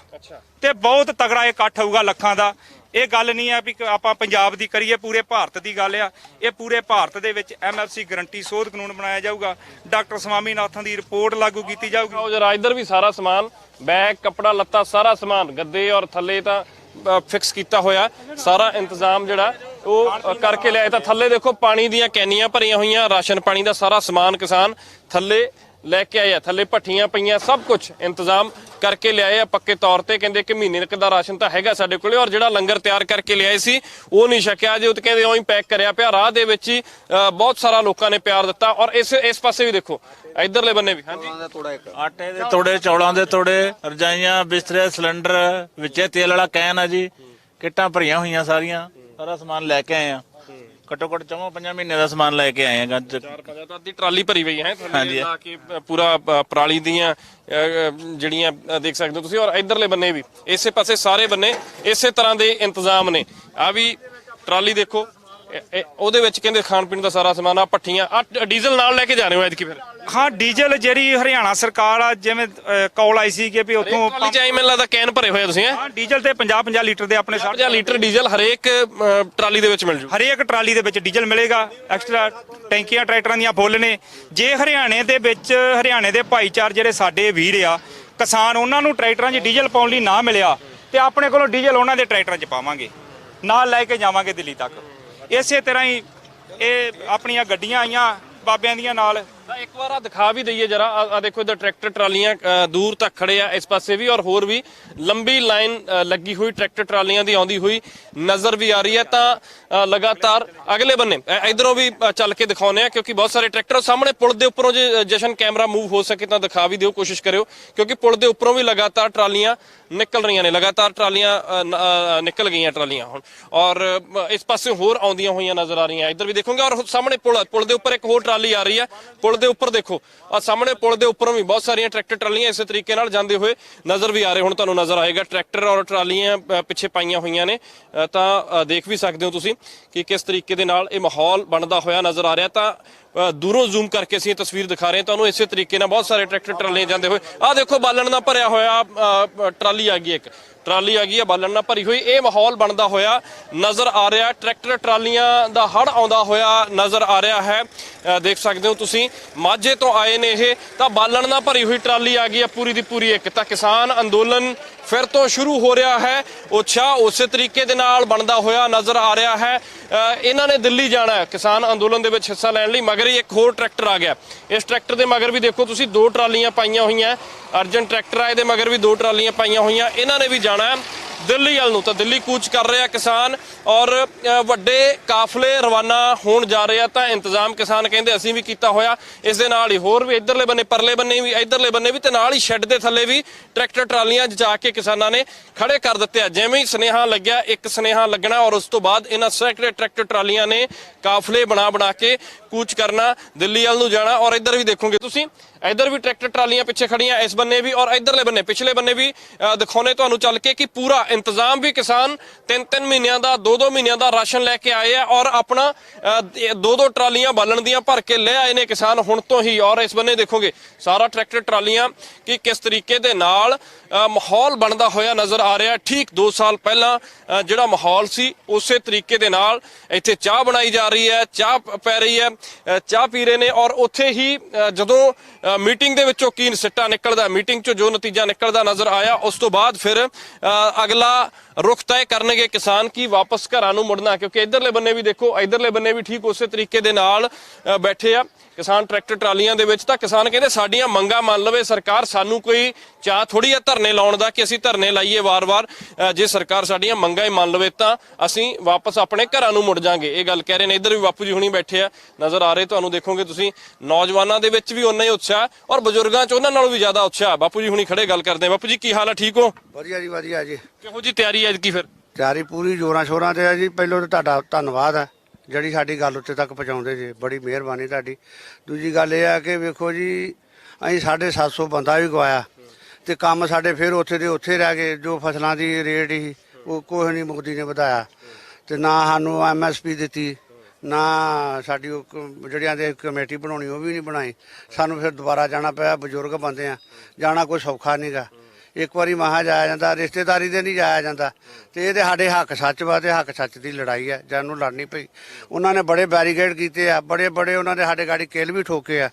ਤੇ ਬਹੁਤ ਤਗੜਾ ਇਕੱਠ ਹੋਊਗਾ ਲੱਖਾਂ ਦਾ। ਇਹ ਗੱਲ ਨਹੀਂ ਆ ਵੀ ਆਪਾਂ ਪੰਜਾਬ ਦੀ ਕਰੀਏ ਪੂਰੇ ਭਾਰਤ ਦੀ ਗੱਲ ਆ। ਇਹ ਪੂਰੇ ਭਾਰਤ ਦੇ ਵਿੱਚ ਐਮਐਫਸੀ ਗਰੰਟੀ ਸੋਧ ਕਾਨੂੰਨ ਬਣਾਇਆ ਜਾਊਗਾ। ਡਾਕਟਰ ਸਵਾਮੀਨਾਥਨ ਦੀ ਰਿਪੋਰਟ ਲਾਗੂ ਕੀਤੀ ਜਾਊਗੀ। ਜਰਾ ਇੱਧਰ ਵੀ ਸਾਰਾ ਸਮਾਨ ਬੈਗ ਕੱਪੜਾ ਲੱਤਾ ਸਾਰਾ ਸਮਾਨ ਗੱਦੇ ਔਰ ਥੱਲੇ ਤਾਂ ਫਿਕਸ ਕੀਤਾ ਹੋਇਆ। ਸਾਰਾ ਇੰਤਜ਼ਾਮ ਜਿਹੜਾ, ਉਹ ਕਰਕੇ ਲਿਆਏ। ਤਾਂ ਥੱਲੇ ਦੇਖੋ, ਪਾਣੀ ਦੀਆਂ ਕੈਨੀਆਂ ਭਰੀਆਂ ਹੋਈਆਂ, ਰਾਸ਼ਨ ਪਾਣੀ ਦਾ ਸਾਰਾ ਸਮਾਨ ਕਿਸਾਨ ਥੱਲੇ ਲੈ ਕੇ ਆਏ ਆ ਥੱਲੇ ਭੱਠੀਆਂ ਪਈਆਂ ਸਭ ਕੁਝ ਇੰਤਜ਼ਾਮ ਕਰਕੇ ਲਿਆਏ ਆ ਪੱਕੇ ਤੌਰ ਤੇ। ਕਹਿੰਦੇ ਕਿ ਮਹੀਨੇ ਕੁ ਦਾ ਰਾਸ਼ਨ ਤਾਂ ਹੈਗਾ ਸਾਡੇ ਕੋਲੇ ਔਰ ਜਿਹੜਾ ਲੰਗਰ ਤਿਆਰ ਕਰਕੇ ਲਿਆਏ ਸੀ ਉਹ ਨਹੀਂ ਛਕਿਆ। ਜੇ ਉਹ ਤਾਂ ਕਹਿੰਦੇ ਉਹੀ ਪੈਕ ਕਰਿਆ ਪਿਆ। ਰਾਹ ਦੇ ਵਿੱਚ ਹੀ ਬਹੁਤ ਸਾਰਾ ਲੋਕਾਂ ਨੇ ਪਿਆਰ ਦਿੱਤਾ ਔਰ ਇਸ ਇਸ ਪਾਸੇ ਵੀ ਦੇਖੋ ਇਧਰਲੇ ਬੰਨੇ ਵੀ। ਹਾਂਜੀ। ਆਟੇ ਦੇ ਤੋੜੇ ਚੌਲਾਂ ਦੇ ਤੋੜੇ ਰਜਾਈਆਂ ਬਿਸਤਰੇ ਸਿਲੰਡਰ ਵਿੱਚੇ ਤੇਲ ਵਾਲਾ ਕੈਨ ਆ ਜੀ। ਕਿੱਟਾਂ ਭਰੀਆਂ ਹੋਈਆਂ ਸਾਰੀਆਂ। ਸਾਰਾ ਸਮਾਨ ਲੈ ਕੇ ਆਏ ਆ। ਘੱਟੋ ਘੱਟ ਚੌਵਾਂ ਪੰਜਾਂ ਮਹੀਨੇ ਦਾ ਸਮਾਨ ਲੈ ਕੇ ਆਏ ਆ ਗੱਜ। ਚਾਰ ਪੰਜਾਂ ਤਾਂ ਅੱਧੀ ਟਰਾਲੀ ਭਰੀ ਪਈ ਹੈ ਥੱਲੇ ਹਾਂਜੀ। ਲਾ ਕੇ ਪੂਰਾ ਪਰਾਲੀ ਦੀਆਂ ਅ, ਅ, ਜਿਹੜੀਆਂ ਅ, ਦੇਖ ਸਕਦੇ ਹੋ ਤੁਸੀਂ ਔਰ ਇਧਰਲੇ ਬੰਨੇ ਵੀ। ਇਸੇ ਪਾਸੇ ਸਾਰੇ ਬੰਨੇ ਇਸੇ ਤਰ੍ਹਾਂ ਦੇ ਇੰਤਜ਼ਾਮ ਨੇ। ਆ ਵੀ ਟਰਾਲੀ ਦੇਖੋ ਇਹ- ਇਹ- ਉਹਦੇ ਵਿੱਚ ਕਹਿੰਦੇ ਖਾਣ ਪੀਣ ਦਾ ਸਾਰਾ ਸਮਾਨ ਆ ਭੱਠੀਆਂ ਆ ਡੀਜ਼ਲ ਨਾਲ ਲੈ ਕੇ ਜਾ ਰਹੇ ਹੋ ਐਤਕੀ ਫਿਰ? ਹਾਂ ਡੀਜ਼ਲ ਜਿਹੜੀ ਹਰਿਆਣਾ ਸਰਕਾਰ ਆ ਜਿਵੇਂ ਕਾਲ ਆਈ ਸੀ ਕਿ ਵੀ ਉੱਥੋਂ ਟਰਾਲੀ ਚ ਐ ਮੈਨੂੰ ਲੱਗਦਾ ਕੈਨ ਭਰੇ ਹੋਏ ਆ ਤੁਸੀਂ ਹੈ? ਹਾਂ ਡੀਜ਼ਲ ਤੇ 50 50 ਲੀਟਰ ਦੇ ਆਪਣੇ ਸਾਡੇ 50 ਲੀਟਰ ਡੀਜ਼ਲ ਹਰੇਕ ਅ, ਟਰਾਲੀ ਦੇ ਵਿੱਚ ਮਿਲ ਜੂ। ਹਰੇਕ ਟਰਾਲੀ ਦੇ ਵਿੱਚ ਡੀਜ਼ਲ ਮਿਲੇਗਾ ਐਕਸਟਰਾ ਟੈਂਕੀਆਂ ਟਰੈਕਟਰਾਂ ਦੀਆਂ ਫੁੱਲ ਨੇ। ਜੇ ਹਰਿਆਣੇ ਦੇ ਵਿੱਚ ਹਰਿਆਣੇ ਦੇ ਭਾਈਚਾਰ ਜਿਹੜੇ ਸਾਡੇ ਵੀਰ ਆ ਕਿਸਾਨ ਉਹਨਾਂ ਨੂੰ ਟਰੈਕਟਰਾਂ 'ਚ ਡੀਜ਼ਲ ਪਾਉਣ ਲਈ ਨਾ ਮਿਲਿਆ ਤੇ ਆਪਣੇ ਕੋਲੋਂ ਡੀਜ਼ਲ ਉਹਨਾਂ ਦੇ ਟਰੈਕਟਰਾਂ 'ਚ ਪਾਵਾਂਗੇ। ਨਾਲ ਲੈ ਕੇ ਜਾਵਾਂਗੇ ਦਿੱਲੀ ਤੱਕ। ਇਸੇ ਤਰ੍ਹਾਂ ਹੀ ਇਹ ਆਪਣੀਆਂ ਗੱਡੀਆਂ ਆਈਆਂ ਬਾਬਿਆਂ ਦੀਆਂ ਨਾਲ। ਤਾਂ ਇੱਕ ਵਾਰ ਆ ਦਿਖਾ ਵੀ ਦਈਏ ਜਰਾ। ਆ ਦੇਖੋ, ਇਧਰ ਟਰੈਕਟਰ ਟਰਾਲੀਆਂ ਦੂਰ ਤੱਕ ਖੜੇ ਆ ਇਸ ਪਾਸੇ ਵੀ ਔਰ ਹੋਰ ਵੀ ਲੰਬੀ ਲਾਈਨ ਲੱਗੀ ਹੋਈ ਟਰੈਕਟਰ ਟਰਾਲੀਆਂ ਦੀ ਆਉਂਦੀ ਹੋਈ ਨਜ਼ਰ ਵੀ ਆ ਰਹੀ ਹੈ। ਤਾਂ ਲਗਾਤਾਰ ਅਗਲੇ ਬੰਨੇ ਇਧਰੋਂ ਵੀ ਚੱਲ ਕੇ ਦਿਖਾਉਨੇ ਆ ਕਿਉਂਕਿ ਬਹੁਤ ਸਾਰੇ ਟਰੈਕਟਰ ਸਾਹਮਣੇ ਪੁਲ ਦੇ ਉੱਪਰੋਂ ਜੇ ਜਸ਼ਨ ਕੈਮਰਾ ਮੂਵ ਹੋ ਸਕੇ ਤਾਂ ਦਿਖਾ ਵੀ ਦਿਓ, ਕੋਸ਼ਿਸ਼ ਕਰਿਓ। ਕਿਉਂਕਿ ਪੁਲ ਦੇ ਉੱਪਰੋਂ ਵੀ ਲਗਾਤਾਰ ਟਰਾਲੀਆਂ ਨਿਕਲ ਰਹੀਆਂ ਨੇ। ਲਗਾਤਾਰ ਟਰਾਲੀਆਂ ਨਿਕਲ ਗਈਆਂ ਟਰਾਲੀਆਂ ਹੁਣ। ਔਰ ਇਸ ਪਾਸੇ ਹੋਰ ਆਉਂਦੀਆਂ ਹੋਈਆਂ ਨਜ਼ਰ ਆ ਰਹੀਆਂ। ਇੱਧਰ ਵੀ ਦੇਖੋਗੇ ਔਰ ਸਾਹਮਣੇ ਪੁਲ ਪੁਲ ਦੇ ਉੱਪਰ ਇੱਕ ਹੋਰ ਟਰਾਲੀ ਆ ਰਹੀ ਹੈ। ਪੁਲ ਦੇ ਉੱਪਰ ਦੇਖੋ। ਆ ਸਾਹਮਣੇ ਪੁਲ ਦੇ ਉੱਪਰੋਂ ਵੀ ਬਹੁਤ ਸਾਰੀਆਂ ਟਰੈਕਟਰ ਟਰਾਲੀਆਂ ਇਸੇ ਤਰੀਕੇ ਨਾਲ ਜਾਂਦੇ ਹੋਏ ਨਜ਼ਰ ਵੀ ਆ ਰਹੇ। ਹੁਣ ਤੁਹਾਨੂੰ ਨਜ਼ਰ ਆਏਗਾ ਟਰੈਕਟਰ ਔਰ ਟਰਾਲੀਆਂ ਪਿੱਛੇ ਪਾਈਆਂ ਹੋਈਆਂ ਨੇ। ਤਾਂ ਦੇਖ ਵੀ ਸਕਦੇ ਹੋ ਤੁਸੀਂ ਕਿ ਕਿਸ ਤਰੀਕੇ ਦੇ ਨਾਲ ਇਹ ਮਾਹੌਲ ਬਣਦਾ ਹੋਇਆ ਨਜ਼ਰ ਆ ਰਿਹਾ। ਤਾਂ ਦੂਰੋਂ ਜ਼ੂਮ ਕਰਕੇ ਅਸੀਂ ਇਹ ਤਸਵੀਰ ਦਿਖਾ ਰਹੇ ਹਾਂ। ਤੁਹਾਨੂੰ ਇਸੇ ਤਰੀਕੇ ਨਾਲ ਬਹੁਤ ਸਾਰੇ ਟਰੈਕਟਰ ਟਰਾਲੀਆਂ ਜਾਂਦੇ ਹੋਏ। ਆਹ ਦੇਖੋ, ਬਾਲਣ ਨਾਲ ਭਰਿਆ ਹੋਇਆ ਟਰਾਲੀ ਆ ਗਈ ਇੱਕ। ਟਰਾਲੀ ਆ ਗਈ ਹੈ ਬਾਲਣ ਨਾਲ ਭਰੀ ਹੋਈ। ਇਹ ਮਾਹੌਲ ਬਣਦਾ ਹੋਇਆ ਨਜ਼ਰ ਆ ਰਿਹਾ। ਟਰੈਕਟਰ ਟਰਾਲੀਆਂ ਦਾ ਹੜ ਆਉਂਦਾ ਹੋਇਆ ਨਜ਼ਰ ਆ ਰਿਹਾ ਹੈ। ਦੇਖ ਸਕਦੇ ਹੋ ਤੁਸੀਂ, ਮਾਝੇ ਤੋਂ ਆਏ ਨੇ ਇਹ। ਤਾਂ ਬਾਲਣ ਨਾਲ ਭਰੀ ਹੋਈ ਟਰਾਲੀ ਆ ਗਈ ਹੈ, ਪੂਰੀ ਦੀ ਪੂਰੀ ਇੱਕ। ਤਾਂ ਕਿਸਾਨ ਅੰਦੋਲਨ ਫਿਰ ਤੋਂ ਸ਼ੁਰੂ ਹੋ ਰਿਹਾ ਹੈ। ਉਤਸ਼ਾਹ ਉਸੇ ਤਰੀਕੇ ਦੇ ਨਾਲ ਬਣਦਾ ਹੋਇਆ ਨਜ਼ਰ ਆ ਰਿਹਾ ਹੈ। ਇਹਨਾਂ ਨੇ ਦਿੱਲੀ ਜਾਣਾ ਕਿਸਾਨ ਅੰਦੋਲਨ ਦੇ ਵਿੱਚ ਹਿੱਸਾ ਲੈਣ ਲਈ, ਮਗਰ ਹੀ ਇੱਕ ਹੋਰ ਟਰੈਕਟਰ ਆ ਗਿਆ। ਇਸ ਟਰੈਕਟਰ ਦੇ ਮਗਰ ਵੀ ਦੇਖੋ ਤੁਸੀਂ ਦੋ ਟਰਾਲੀਆਂ ਪਾਈਆਂ ਹੋਈਆਂ। ਅਰਜਨ ਟਰੈਕਟਰ ਆਏ ਦੇ ਮਗਰ ਵੀ ਦੋ ਟਰਾਲੀਆਂ ਪਾਈਆਂ ਹੋਈਆਂ। ਇਹਨਾਂ ਨੇ ਵੀ ਜਾਣਾ। ਦਿੱਲੀ ਵੱਲ ਨੂੰ ਤਾਂ ਦਿੱਲੀ ਕੂਚ ਕਰ ਰਿਹਾ ਕਿਸਾਨ ਔਰ ਵੱਡੇ ਕਾਫਲੇ ਰਵਾਨਾ ਹੋਣ ਜਾ ਰਹੇ ਆ ਤਾਂ ਇੰਤਜ਼ਾਮ ਕਿਸਾਨ ਕਹਿੰਦੇ ਅਸੀਂ ਵੀ ਕੀਤਾ ਹੋਇਆ। ਇਸ ਦੇ ਨਾਲ ਹੀ ਹੋਰ ਵੀ ਇਧਰਲੇ ਬੰਨੇ ਪਰਲੇ ਬੰਨੇ ਵੀ ਇਧਰਲੇ ਬੰਨੇ ਵੀ ਤੇ ਨਾਲ ਹੀ ਸ਼ੈੱਡ ਦੇ ਥੱਲੇ ਵੀ ਟਰੈਕਟਰ ਟਰਾਲੀਆਂ 'ਚ ਜਾ ਕੇ ਕਿਸਾਨਾਂ ਨੇ ਖੜੇ ਕਰ ਦਿੱਤੇ ਆ। ਜਿਵੇਂ ਹੀ ਸਨੇਹਾ ਲੱਗਿਆ ਇੱਕ ਸਨੇਹਾ ਲੱਗਣਾ ਔਰ ਉਸ ਤੋਂ ਬਾਅਦ ਇਹਨਾਂ ਸੈਕਟਰ ਟਰੈਕਟਰ ਟਰਾਲੀਆਂ ਨੇ ਕਾਫਲੇ ਬਣਾ ਬਣਾ ਕੇ ਕੂਚ ਕਰਨਾ ਦਿੱਲੀ ਵੱਲ ਨੂੰ ਜਾਣਾ ਔਰ ਇੱਧਰ ਵੀ ਦੇਖੋਗੇ ਤੁਸੀਂ ਇੱਧਰ ਵੀ ਟਰੈਕਟਰ ਟਰਾਲੀਆਂ ਪਿੱਛੇ ਖੜੀਆਂ ਇਸ ਬੰਨੇ ਵੀ ਔਰ ਇੱਧਰਲੇ ਬੰਨੇ ਪਿਛਲੇ ਬੰਨੇ ਵੀ ਅ, ਦਿਖਾਉਣੇ ਤੁਹਾਨੂੰ ਚੱਲ ਕੇ ਕਿ ਪੂਰਾ ਇੰਤਜ਼ਾਮ ਵੀ ਕਿਸਾਨ ਤਿੰਨ ਤਿੰਨ ਮਹੀਨਿਆਂ ਦਾ ਦੋ ਦੋ ਮਹੀਨਿਆਂ ਦਾ ਰਾਸ਼ਨ ਲੈ ਕੇ ਆਏ ਆ ਔਰ ਆਪਣਾ ਦੋ ਦੋ ਟਰਾਲੀਆਂ ਬਾਲਣ ਦੀਆਂ ਭਰ ਕੇ ਲੈ ਆਏ ਨੇ ਕਿਸਾਨ ਹੁਣ ਤੋਂ ਹੀ। ਔਰ ਇਸ ਬੰਨੇ ਦੇਖੋਗੇ ਸਾਰਾ ਟਰੈਕਟਰ ਟਰਾਲੀਆਂ ਕਿ ਕਿਸ ਤਰੀਕੇ ਦੇ ਨਾਲ ਮਾਹੌਲ ਬਣਦਾ ਹੋਇਆ ਨਜ਼ਰ ਆ ਰਿਹਾ। ਠੀਕ 2 ਸਾਲ ਪਹਿਲਾਂ ਜਿਹੜਾ ਮਾਹੌਲ ਸੀ ਉਸੇ ਤਰੀਕੇ ਦੇ ਨਾਲ ਇੱਥੇ ਚਾਹ ਬਣਾਈ ਜਾ ਰਹੀ ਹੈ ਚਾਹ ਪੈ ਰਹੀ ਹੈ ਚਾਹ ਪੀ ਰਹੇ ਨੇ ਔਰ ਉੱਥੇ ਹੀ ਜਦੋਂ ਮੀਟਿੰਗ ਦੇ ਵਿੱਚੋਂ ਕੀ ਸਿੱਟਾ ਨਿਕਲਦਾ ਮੀਟਿੰਗ 'ਚੋਂ ਜੋ ਨਤੀਜਾ ਨਿਕਲਦਾ ਨਜ਼ਰ ਆਇਆ ਉਸ ਤੋਂ ਬਾਅਦ ਫਿਰ ਅ, ਅਗਲਾ ਰੁਖ ਤੈਅ ਕਰਨਗੇ ਕਿਸਾਨ ਕੀ ਵਾਪਸ ਘਰਾਂ ਨੂੰ ਮੁੜਨਾ? ਕਿਉਂਕਿ ਇਧਰਲੇ ਬੰਨੇ ਵੀ ਦੇਖੋ ਇਧਰਲੇ ਬੰਨੇ ਵੀ ਠੀਕ ਉਸੇ ਤਰੀਕੇ ਦੇ ਨਾਲ ਬੈਠੇ ਆ। ਕਿਸਾਨ ਟਰੈਕਟਰ ਟਰਾਲੀਆਂ ਦੇ ਵਿੱਚ ਤਾਂ ਕਿਸਾਨ ਕਹਿੰਦੇ ਸਾਡੀਆਂ ਮੰਗਾਂ ਮੰਨ ਲਵੇ ਸਰਕਾਰ ਸਾਨੂੰ ਕੋਈ ਚਾਹ ਥੋੜੀ ਆ ਧਰਨੇ ਲਾਉਣ ਦਾ ਕਿ ਅਸੀਂ ਧਰਨੇ ਲਾਈਏ ਵਾਰ-ਵਾਰ। ਜੇ ਸਰਕਾਰ ਸਾਡੀਆਂ ਮੰਗਾਂ ਹੀ ਮੰਨ ਲਵੇ ਤਾਂ ਅਸੀਂ ਵਾਪਸ ਆਪਣੇ ਘਰਾਂ ਨੂੰ ਮੁੜ ਜਾਾਂਗੇ। ਇਹ ਗੱਲ ਕਹਿ ਰਹੇ ਨੇ ਇੱਧਰ ਵੀ ਬਾਪੂ ਜੀ ਹੁਣੀ ਬੈਠੇ ਆ। ਨਜ਼ਰ ਆ ਰਹੇ ਤੁਹਾਨੂੰ ਦੇਖੋਗੇ ਤੁਸੀਂ। ਨੌਜਵਾਨਾਂ ਦੇ ਵਿੱਚ ਵੀ ਉਨਾ ਹੀ ਉਤਸ਼ਾਹ ਔਰ ਬਜ਼ੁਰਗਾਂ 'ਚ ਉਹਨਾਂ ਨਾਲੋਂ ਵੀ ਜ਼ਿਆਦਾ ਉਤਸ਼ਾਹ। ਬਾਪੂ ਜੀ ਹੁਣੀ ਖੜੇ ਗੱਲ ਕਰਦੇ ਆ। ਬਾਪੂ ਜੀ ਕੀ ਹਾਲ ਆ? ਠੀਕ ਹੋ? ਵਧੀਆ ਜੀ ਵਧੀਆ ਜੀ। ਕਿਹੋ ਜੀ ਤਿਆਰੀ ਹੈ ਕੀ ਫਿਰ? ਤਿਆਰੀ ਪੂਰੀ ਜੋਰਾਂ ਸ਼ੋਰਾਂ ਤੇ ਹੈ ਜੀ। ਪਹਿਲੋਂ ਤਾਂ ਤੁਹਾਡਾ ਧੰਨਵਾਦ ਹੈ, ਜਿਹੜੀ ਸਾਡੀ ਗੱਲ ਉੱਤੇ ਤੱਕ ਪਹੁੰਚਾਉਂਦੇ ਜੀ। ਬੜੀ ਮਿਹਰਬਾਨੀ ਤੁਹਾਡੀ। ਦੂਜੀ ਗੱਲ ਇਹ ਆ ਕਿ ਵੇਖੋ ਜੀ, ਅਸੀਂ 750 ਬੰਦਾ ਵੀ ਗਵਾਇਆ ਤੇ ਕੰਮ ਸਾਡੇ ਫਿਰ ਉੱਥੇ ਦੇ ਉੱਥੇ ਰਹਿ ਗਏ। ਜੋ ਫਸਲਾਂ ਦੀ ਰੇਟ ਸੀ ਉਹ ਕੋਈ ਨਹੀਂ ਮੋਦੀ ਨੇ ਵਧਾਇਆ। ਤੇ ਨਾ ਸਾਨੂੰ ਐਮਐਸਪੀ ਦਿੱਤੀ, ਨਾ ਸਾਡੀ ਉਹ ਕ- ਜਿਹੜਿਆਂ ਦੇ ਕਮੇਟੀ ਬਣਾਉਣੀ, ਉਹ ਵੀ ਨਹੀਂ ਬਣਾਈ। ਸਾਨੂੰ ਫਿਰ ਦੁਬਾਰਾ ਜਾਣਾ ਪਿਆ। ਬਜ਼ੁਰਗ ਬੰਦੇ ਆ, ਜਾਣਾ ਕੋਈ ਸੌਖਾ ਨਹੀਂਗਾ ਇੱਕ ਵਾਰੀ ਮਹਾ ਜਾਇਆ ਜਾਂਦਾ ਰਿਸ਼ਤੇਦਾਰੀ ਦੇ ਨਹੀਂ ਜਾਇਆ ਜਾਂਦਾ। ਤੇ ਇਹਦੇ ਸਾਡੇ ਹੱਕ ਸੱਚ ਵਾ ਤੇ ਹੱਕ ਸੱਚ ਦੀ ਲੜਾਈ ਹੈ ਜਾਨੂੰ ਲੜਨੀ ਪਈ। ਉਹਨਾਂ ਨੇ ਬੜੇ ਬੈਰੀਕੇਡ ਕੀਤੇ ਆ ਬੜੇ ਬੜੇ ਉਹਨਾਂ ਨੇ ਸਾਡੇ ਗਾੜੀ ਕੇਲ ਵੀ ਠੋਕੇ ਆ।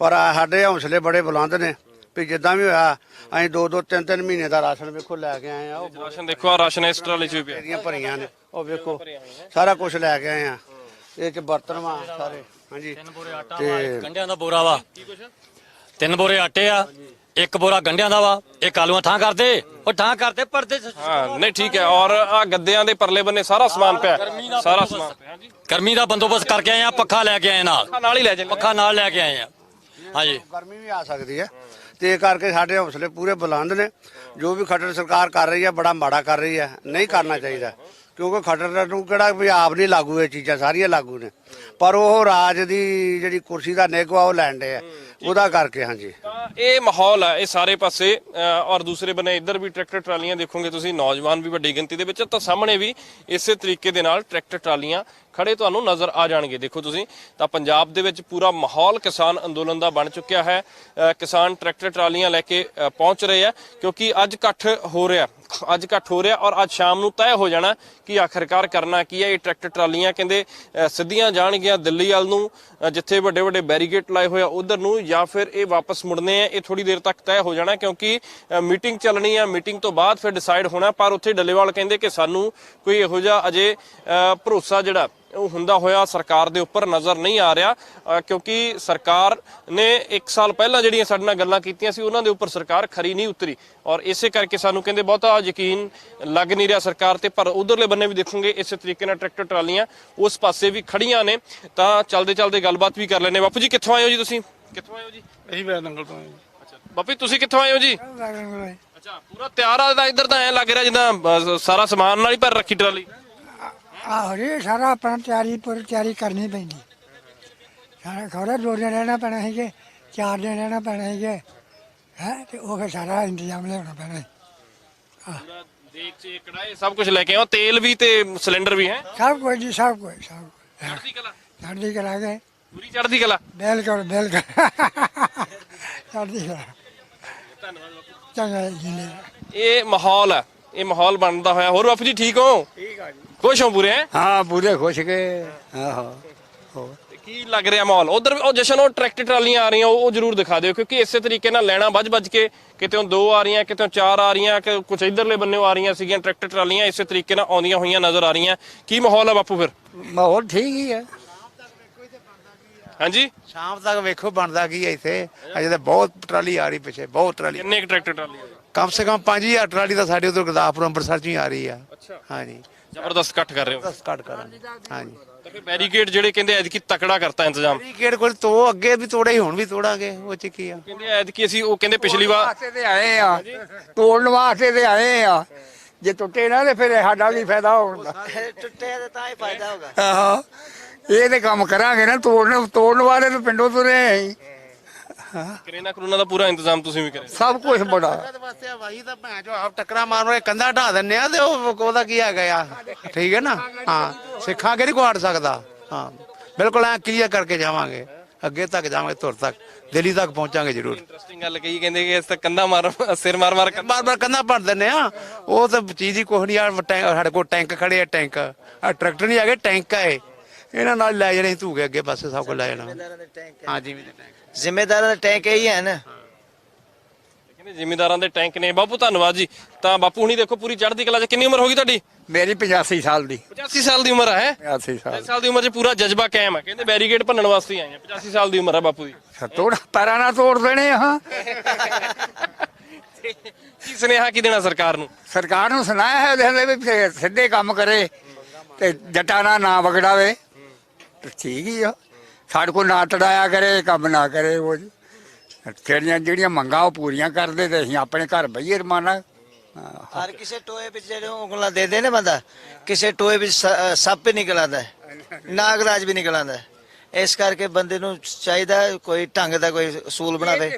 ਪਰ ਆ ਸਾਡੇ ਹੌਸਲੇ ਬੜੇ ਬੁਲੰਦ ਨੇ ਵੀ ਜਿੱਦਾਂ ਵੀ ਹੋਇਆ ਅਸੀਂ ਦੋ ਦੋ ਤਿੰਨ ਤਿੰਨ ਮਹੀਨੇ ਦਾ ਰਾਸ਼ਨ ਵੇਖੋ ਲੈ ਕੇ ਆਏ ਆ ਉਹ ਰਾਸ਼ਨ ਦੇਖੋ ਆ ਰਾਸ਼ਨ ਇਸ ਟਰਾਲੀ ਚ ਵੀ ਪਿਆ ਦੀਆਂ ਭਰੀਆਂ ਨੇ ਉਹ ਵੇਖੋ ਸਾਰਾ ਕੁਝ ਲੈ ਕੇ ਆਏ ਆ। ਇਹ ਚ ਬਰਤਨ ਵਾ ਸਾਰੇ ਹਾਂਜੀ। ਤੇ ਗੰਢਿਆਂ ਦਾ ਬੋਰਾ ਵਾ। ਤਿੰਨ ਬੋਰੇ ਆਟੇ ਆ ਇੱਕ ਬੋਰਾ ਗੰਢਿਆਂ ਦਾ ਵਾ ਇੱਕ ਆਲੂਆਂ ਥਾਂ ਕਰਦੇ ਉਹ ਥਾਂ ਕਰਦੇ ਪਰਦੇ ਹਾਂ ਨਹੀਂ ਠੀਕ ਹੈ ਔਰ ਆ ਗੱਦਿਆਂ ਦੇ ਪਰਲੇ ਬੰਨੇ ਸਾਰਾ ਸਮਾਨ ਪਿਆ ਸਾਰਾ ਸਮਾਨ ਪਿਆ ਹਾਂਜੀ। ਗਰਮੀ ਦਾ ਬੰਦੋਬਸਤ ਕਰਕੇ ਆਏ ਆ ਪੱਖਾ ਲੈ ਕੇ ਆਏ ਨਾਲ। ਨਾਲ ਹੀ ਲੈ ਜਾਂਦੇ ਪੱਖਾ ਨਾਲ ਲੈ ਕੇ ਆਏ ਆ। ਹਾਂਜੀ। ਗਰਮੀ ਵੀ ਆ ਸਕਦੀ ਹੈ ਤੇ ਇਹ ਕਰਕੇ ਸਾਡੇ ਹੌਸਲੇ ਪੂਰੇ ਬੁਲੰਦ ਨੇ। ਜੋ ਵੀ ਖੱਟਰ ਸਰਕਾਰ ਕਰ ਰਹੀ ਹੈ ਬੜਾ ਮਾੜਾ ਕਰ ਰਹੀ ਹੈ ਨਹੀਂ ਕਰਨਾ ਚਾਹੀਦਾ। ਕਿਉਂਕਿ ਖੱਟਰ ਨੂੰ ਕਿਹੜਾ ਵੀ ਆਪ ਨਹੀਂ ਲਾਗੂ ਇਹ ਚੀਜ਼ਾਂ ਸਾਰੀਆਂ ਲਾਗੂ ਨੇ। ਪਰ ਉਹ ਰਾਜ ਦੀ ਜਿਹੜੀ ਕੁਰਸੀ ਦਾ ਨਿਗਵਾ ਉਹ ਲੈਣ ਦੇ ਆ। ਉਹਦਾ ਕਰਕੇ ਹਾਂਜੀ। ਤਾਂ ਇਹ ਮਾਹੌਲ ਆ ਇਹ ਸਾਰੇ ਪਾਸੇ ਅ, ਔਰ ਦੂਸਰੇ ਬੰਨੇ ਇੱਧਰ ਵੀ ਟਰੈਕਟਰ ਟਰਾਲੀਆਂ ਦੇਖੋਗੇ ਤੁਸੀਂ ਨੌਜਵਾਨ ਵੀ ਵੱਡੀ ਗਿਣਤੀ ਦੇ ਵਿੱਚ ਤਾਂ ਸਾਹਮਣੇ ਵੀ ਇਸੇ ਤਰੀਕੇ ਦੇ ਨਾਲ ਟਰੈਕਟਰ ਟਰਾਲੀਆਂ ਖੜੇ ਤੁਹਾਨੂੰ ਨਜ਼ਰ ਆ ਜਾਣਗੇ। ਦੇਖੋ ਤੁਸੀਂ, ਤਾਂ ਪੰਜਾਬ ਦੇ ਵਿੱਚ ਪੂਰਾ ਮਾਹੌਲ ਕਿਸਾਨ ਅੰਦੋਲਨ ਦਾ ਬਣ ਚੁੱਕਿਆ ਹੈ। ਕਿਸਾਨ ਟਰੈਕਟਰ ਟਰਾਲੀਆਂ ਲੈ ਕੇ ਪਹੁੰਚ ਰਹੇ ਆ ਕਿਉਂਕਿ ਅੱਜ ਇਕੱਠ ਹੋ ਰਿਹਾ ਅੱਜ ਇਕੱਠ ਹੋ ਰਿਹਾ ਔਰ ਅੱਜ ਸ਼ਾਮ ਨੂੰ ਤੈਅ ਹੋ ਜਾਣਾ ਕਿ ਆਖਰਕਾਰ ਕਰਨਾ ਕੀ ਹੈ। ਇਹ ਟਰੈਕਟਰ ਟਰਾਲੀਆਂ ਕਹਿੰਦੇ ਸਿੱਧੀਆਂ ਜਾਣਗੀਆਂ ਦਿੱਲੀ ਵੱਲ ਨੂੰ ਜਿੱਥੇ ਵੱਡੇ ਵੱਡੇ ਬੈਰੀਗੇਟ ਲਾਏ ਹੋਏ ਆ ਉਧਰ ਨੂੰ ਜਾਂ ਫਿਰ ਇਹ ਵਾਪਸ ਮੁੜਨੇ ਆ ਇਹ ਥੋੜੀ ਦੇਰ ਤੱਕ ਤੈਅ ਹੋ ਜਾਣਾ ਕਿਉਂਕਿ ਮੀਟਿੰਗ ਚੱਲਣੀ ਆ ਮੀਟਿੰਗ ਤੋਂ ਬਾਅਦ ਫਿਰ ਡਿਸਾਈਡ ਹੋਣਾ, ਪਰ ਉੱਥੇ ਡੱਲੇਵਾਲ ਕਹਿੰਦੇ ਕਿ ਸਾਨੂੰ ਕੋਈ ਇਹੋ ਜਿਹਾ ਅਜੇ ਭਰੋਸਾ ਜਿਹੜਾ ਹੁੰਦਾ ਹੋਇਆ ਸਰਕਾਰ ਦੇ ਉੱਪਰ ਨਜ਼ਰ ਨਹੀਂ ਆ ਰਿਹਾ ਕਿਉਂਕਿ ਸਰਕਾਰ ਨੇ 1 ਸਾਲ ਪਹਿਲਾਂ ਜਿਹੜੀਆਂ ਸਾਡੇ ਨਾਲ ਗੱਲਾਂ ਕੀਤੀਆਂ ਸੀ ਉਹਨਾਂ ਦੇ ਉੱਪਰ ਸਰਕਾਰ ਖਰੀ ਨਹੀਂ ਉਤਰੀ। ਔਰ ਇਸੇ ਕਰਕੇ ਸਾਨੂੰ ਕਹਿੰਦੇ ਬਹੁਤਾ ਯਕੀਨ ਲੱਗ ਨਹੀਂ ਰਿਹਾ ਸਰਕਾਰ ਤੇ ਪਰ ਉਧਰਲੇ ਬੰਨੇ ਵੀ ਦੇਖੋਗੇ ਇਸੇ ਤਰੀਕੇ ਨਾਲ ਟਰੈਕਟਰ ਟਰਾਲੀਆਂ ਉਸ ਪਾਸੇ ਵੀ ਖੜੀਆਂ ਨੇ। ਤਾਂ ਚਲਦੇ ਚਲਦੇ ਗੱਲਬਾਤ ਵੀ ਕਰ ਲੈਨੇ ਬਾਪੂ ਜੀ ਕਿੱਥੋਂ ਆਏ ਹੋ ਜੀ ਤੁਸੀਂ? ਕਿੱਥੋਂ ਆਏ ਹੋ ਜੀ? ਇਹੀ ਬੈਠ ਨੰਗਲ ਤੋਂ ਆਏ ਅੱਛਾ। ਬਾਪੂ ਜੀ, ਤੁਸੀਂ ਕਿੱਥੋਂ ਆਏ ਹੋ ਜੀ? ਅੱਛਾ ਪੂਰਾ ਤਿਆਰ ਆ ਇੱਧਰ ਤਾਂ ਐ ਲੱਗ ਰਿਹਾ ਜਿੱਦਾਂ ਸਾਰਾ ਸਮਾਨ ਨਾਲ ਹੀ ਭਰ ਰੱਖੀ ਟਰਾਲੀ। ਆਹੋ ਜੀ ਸਾਰਾ ਆਪਣਾ ਤਿਆਰੀ ਪੂਰੀ ਤਿਆਰੀ ਕਰਨੀ ਪੈਂਦੀ। ਸਾਰਾ ਖੌਰਾ ਦੋ ਦਿਨ ਰਹਿਣਾ ਪੈਣਾ ਸੀ ਕਿ ਚਾਰ ਦਿਨ ਰਹਿਣਾ ਪੈਣਾ ਸੀ ਕਿ ਹੈ ਤੇ ਉਹ ਫਿਰ ਸਾਰਾ ਇੰਤਜ਼ਾਮ ਲਿਆਉਣਾ ਪੈਣਾ ਸੀ। ਪੂਰਾ ਦੇਖ ਚ ਕੜਾਏ ਸਭ ਕੁਝ ਲੈ ਕੇ ਆਓ ਤੇਲ ਵੀ ਤੇ ਸਿਲੰਡਰ ਵੀ ਹੈ? ਸਭ ਕੁਝ ਜੀ ਸਭ ਕੁਝ ਸਭ ਕੁਝ ਚੜ੍ਹਦੀ ਕਲਾ। ਕਰਾ ਕੇ। ਪੂਰੀ ਚੜ੍ਹਦੀ ਕਲਾ। ਬਿਲਕੁਲ ਬਿਲਕੁਲ। ਚੜ੍ਹਦੀ ਕਰਾ ਧੰਨਵਾਦ ਬਾਪੂ। ਚੰਗਾ ਜੀ ਲੈ। ਇਹ ਮਾਹੌਲ ਹੈ ਇਹ ਮਾਹੌਲ ਬਣਦਾ ਹੋਇਆ। ਹੋਰ ਬਾਪੂ ਜੀ ਠੀਕ ਹੋ? ਠੀਕ ਆ ਜੀ। ਖੁਸ਼ ਹੋ ਪੂਰੇ ਹੈਂ? ਹਾਂ ਪੂਰੇ ਖੁਸ਼ ਗਏ ਆਹੋ ਹੋਰ ਤੇ ਕੀ ਲੱਗ ਰਿਹਾ ਮਾਹੌਲ? ਉਧਰ ਉਹ ਜਸ਼ਨ ਉਹ ਟਰੈਕਟਰ ਟਰਾਲੀਆਂ ਆ ਰਹੀਆਂ ਉਹ ਉਹ ਜ਼ਰੂਰ ਦਿਖਾ ਦਿਓ ਕਿਉਂਕਿ ਇਸੇ ਤਰੀਕੇ ਨਾਲ ਲੈਣਾ ਵੱਜ-ਵੱਜ ਕੇ ਕਿਤੇੋਂ ਦੋ ਆ ਰਹੀਆਂ ਕਿਤੇੋਂ ਚਾਰ ਆ ਰਹੀਆਂ ਕਿ ਕੁਝ ਇਧਰਲੇ ਬੰਨੇੋਂ ਆ ਰਹੀਆਂ ਸੀਗੀਆਂ ਟਰੈਕਟਰ ਟਰਾਲੀਆਂ ਇਸੇ ਤਰੀਕੇ ਨਾਲ ਆਉਂਦੀਆਂ ਹੋਈਆਂ ਨਜ਼ਰ ਆ ਰਹੀਆਂ। ਕੀ ਮਾਹੌਲ ਹੈ ਬਾਪੂ ਫਿਰ? ਮਾਹੌਲ ਠੀਕ ਹੀ ਹੈ। ਹਾਂਜੀ? ਸ਼ਾਮ ਤੱਕ ਵੇਖੋ ਬਣਦਾ ਕੀ ਹੈ ਇੱਥੇ। ਅਜੇ ਤਾਂ ਬਹੁਤ ਟਰਾਲੀ ਆ ਰਹੀ ਪਿੱਛੇ ਬਹੁਤ ਟਰਾਲੀ। ਕਿੰਨੇ ਕੁ ਟਰੈਕਟਰ ਟਰਾਲੀਆਂ ਕਮ ਸੇ ਕਮ 5000 ਟਰਾਲੀ ਤਾਂ ਸਾਡੇ ਉਧਰ ਗੁਰਦਾਸਪੁਰ ਅੰਮ੍ਰਿਤਸਰ ਚ ਹੀ ਆ ਰਹੀ ਆ। ਅੱਛਾ। ਹਾਂਜੀ। ਜ਼ਬਰਦਸਤ ਇਕੱਠ ਕਰ ਰਹੇ ਹੋ? ਬਸ ਕੱਟ ਕਰਾਂਗੇ। ਹਾਂਜੀ। ਤਾਂ ਫਿਰ ਬੈਰੀਕੇਡ ਜਿਹੜੇ ਕਹਿੰਦੇ ਐਤਕੀ ਤਕੜਾ ਕਰਤਾ ਇੰਤਜ਼ਾਮ। ਕ੍ਰਿਕਟ ਕੋਲ ਤੋ ਅੱਗੇ ਵੀ ਤੋੜੇ ਹੁਣ ਵੀ ਤੋੜਾਂਗੇ ਉਹ ਚ ਕੀ ਆ? ਕਹਿੰਦੇ ਐਤਕੀ ਅਸੀਂ ਉਹ ਕਹਿੰਦੇ ਪਿਛਲੀ ਵਾਰ ਵਾਸਤੇ ਤੇ ਆਏ ਆ। ਤੋੜਨ ਵਾਸਤੇ ਤੇ ਆਏ ਆ। ਜੇ ਟੁੱਟੇ ਨਾ ਤੇ ਫਿਰ ਸਾਡਾ ਵੀ ਫਾਇਦਾ ਹੋਊਗਾ ਟੁੱਟੇ ਤਾਂ ਹੀ ਫਾਇਦਾ ਹੋਗਾ ਆਹੋ। ਇਹ ਤੇ ਕੰਮ ਕਰਾਂਗੇ ਨਾ ਤੋੜਨ ਤੋੜਨ ਵਾਲੇ ਤਾਂ ਪਿੰਡੋਂ ਤੁਰੇ ਆਏ ਕਰੇਨਾ ਕਰੋਨਾ ਦਾ ਪੂਰਾ ਇੰਤਜ਼ਾਮ ਤੁਸੀਂ ਵੀ ਕਰੇ। ਸਭ ਕੁਝ ਬੜਾ। ਵਾਸਤੇ ਵਾਹੀ ਤਾਂ ਭੈਣ ਜੋ ਆਪ ਟੱਕਰਾਂ ਮਾਰੋ ਇਹ ਕੰਧਾ ਢਾ ਦਿੰਨੇ ਆ ਤੇ ਉਹ ਉਹਦਾ ਕੀ ਹੈਗਾ ਆ ਠੀਕ ਹੈ ਨਾ? ਹਾਂ ਸਿੱਖਾਂ ਕਿ ਨਹੀਂ ਕੁਆੜ ਸਕਦਾ। ਹਾਂ ਬਿਲਕੁਲ ਐ ਕਲੀਅਰ ਕਰਕੇ ਜਾਵਾਂਗੇ। ਅੱਗੇ ਤੱਕ ਜਾਵਾਂਗੇ ਤੁਰ ਤੱਕ ਦਿੱਲੀ ਤੱਕ ਪਹੁੰਚਾਂਗੇ ਜ਼ਰੂਰ। ਇੰਟਰਸਟਿੰਗ ਗੱਲ ਕਹੀ ਕਹਿੰਦੇ ਕਿ ਇਸ ਤਾਂ ਕੰਧਾ ਮਾਰ ਸਿਰ ਮਾਰ ਮਾਰ ਕੇ ਬਾਰ ਬਾਰ ਕੰਧਾ ਭਰ ਦਿੰਨੇ ਆ ਉਹ ਤਾਂ ਚੀਜ਼ ਹੀ ਕੁਛ ਨਹੀਂ ਆ ਸਾਡੇ ਕੋਲ ਟੈਂਕ ਖੜੇ ਆ ਟੈਂਕ। ਆ ਟਰੈਕਟਰ ਨਹੀਂ ਹੈਗੇ ਟੈਂਕ ਆ ਇਹ। ਇਹਨਾਂ ਨਾਲ ਲੈ ਜਾਣੇ ਧੂਗੇ ਅੱਗੇ ਪਾਸੇ ਸਭ ਕੁਝ ਲੈ ਜਾਣਾ। ਹਾਂ ਜਿਵੇਂ ਦੇ ਟੈਂਕ। ਜ਼ਿੰਮੇਦਾਰਾਂ ਦਾ ਟੈਂਕ ਇਹੀ ਹੈ ਨਾ ਕਹਿੰਦੇ ਜ਼ਿਮੀਦਾਰਾਂ ਦੇ ਟੈਂਕ ਨੇ? ਬਾਪੂ ਧੰਨਵਾਦ ਜੀ। ਤਾਂ ਬਾਪੂ ਹੁਣੀ ਦੇਖੋ ਪੂਰੀ ਚੜ੍ਹਦੀ ਕਲਾ 'ਚ ਕਿੰਨੀ ਉਮਰ ਹੋ ਗਈ ਤੁਹਾਡੀ? ਮੇਰੀ 85 ਸਾਲ ਦੀ। 85 ਸਾਲ ਦੀ ਉਮਰ ਹੈ? 85 ਸਾਲ। 85 ਸਾਲ ਦੀ ਉਮਰ 'ਚ ਪੂਰਾ ਜਜ਼ਬਾ ਕਾਇਮ ਹੈ ਕਹਿੰਦੇ ਬੈਰੀਗੇਡ ਭੰਨਣ ਵਾਸਤੇ ਹੀ ਆਏ ਆ। 85 ਸਾਲ ਦੀ ਉਮਰ ਹੈ ਬਾਪੂ ਦੀ। ਤੋੜ ਪੈਰਾਂ ਨਾਲ ਤੋੜ ਦੇਣੇ ਆ ਕੀ ਸੁਨੇਹਾ ਕੀ ਦੇਣਾ ਸਰਕਾਰ ਨੂੰ? ਸਰਕਾਰ ਨੂੰ ਸੁਣਾਇਆ ਹੈ ਉਹਦੇ ਵੀ ਫਿਰ ਸਿੱਧੇ ਕੰਮ ਕਰੇ ਤੇ ਜੱਟਾਂ ਨਾਲ ਨਾ ਵਗੜਾਵੇ। ਤੇ ਠੀਕ ਹੀ ਆ। ਸਾਡੇ ਕੋਲ ਨਾ ਤੜਾਇਆ ਕਰੇ ਕੰਮ ਨਾ ਕਰੇ ਉਹ ਜੀ। ਜਿਹੜੀਆਂ ਮੰਗਾਂ ਉਹ ਪੂਰੀਆਂ ਕਰਦੇ ਤੇ ਅਸੀਂ ਆਪਣੇ ਘਰ ਬਈਏ ਰਮਾਨਾ। ਹਰ ਕਿਸੇ ਟੋਏ ਵਿੱਚ ਜਿਹੜੇ ਉਂਗਲਾਂ ਦੇ ਦੇ ਨੇ ਬੰਦਾ ਕਿਸੇ ਟੋਏ ਵਿੱਚ ਸੱਪ ਵੀ ਨਿਕਲ ਆਉਂਦਾ ਨਾਗਰਾਜ ਵੀ ਨਿਕਲ ਆਉਂਦਾ ਇਸ ਕਰਕੇ ਬੰਦੇ ਨੂੰ ਚਾਹੀਦਾ ਕੋਈ ਢੰਗ ਦਾ ਕੋਈ ਅਸੂਲ ਬਣਾਵੇ।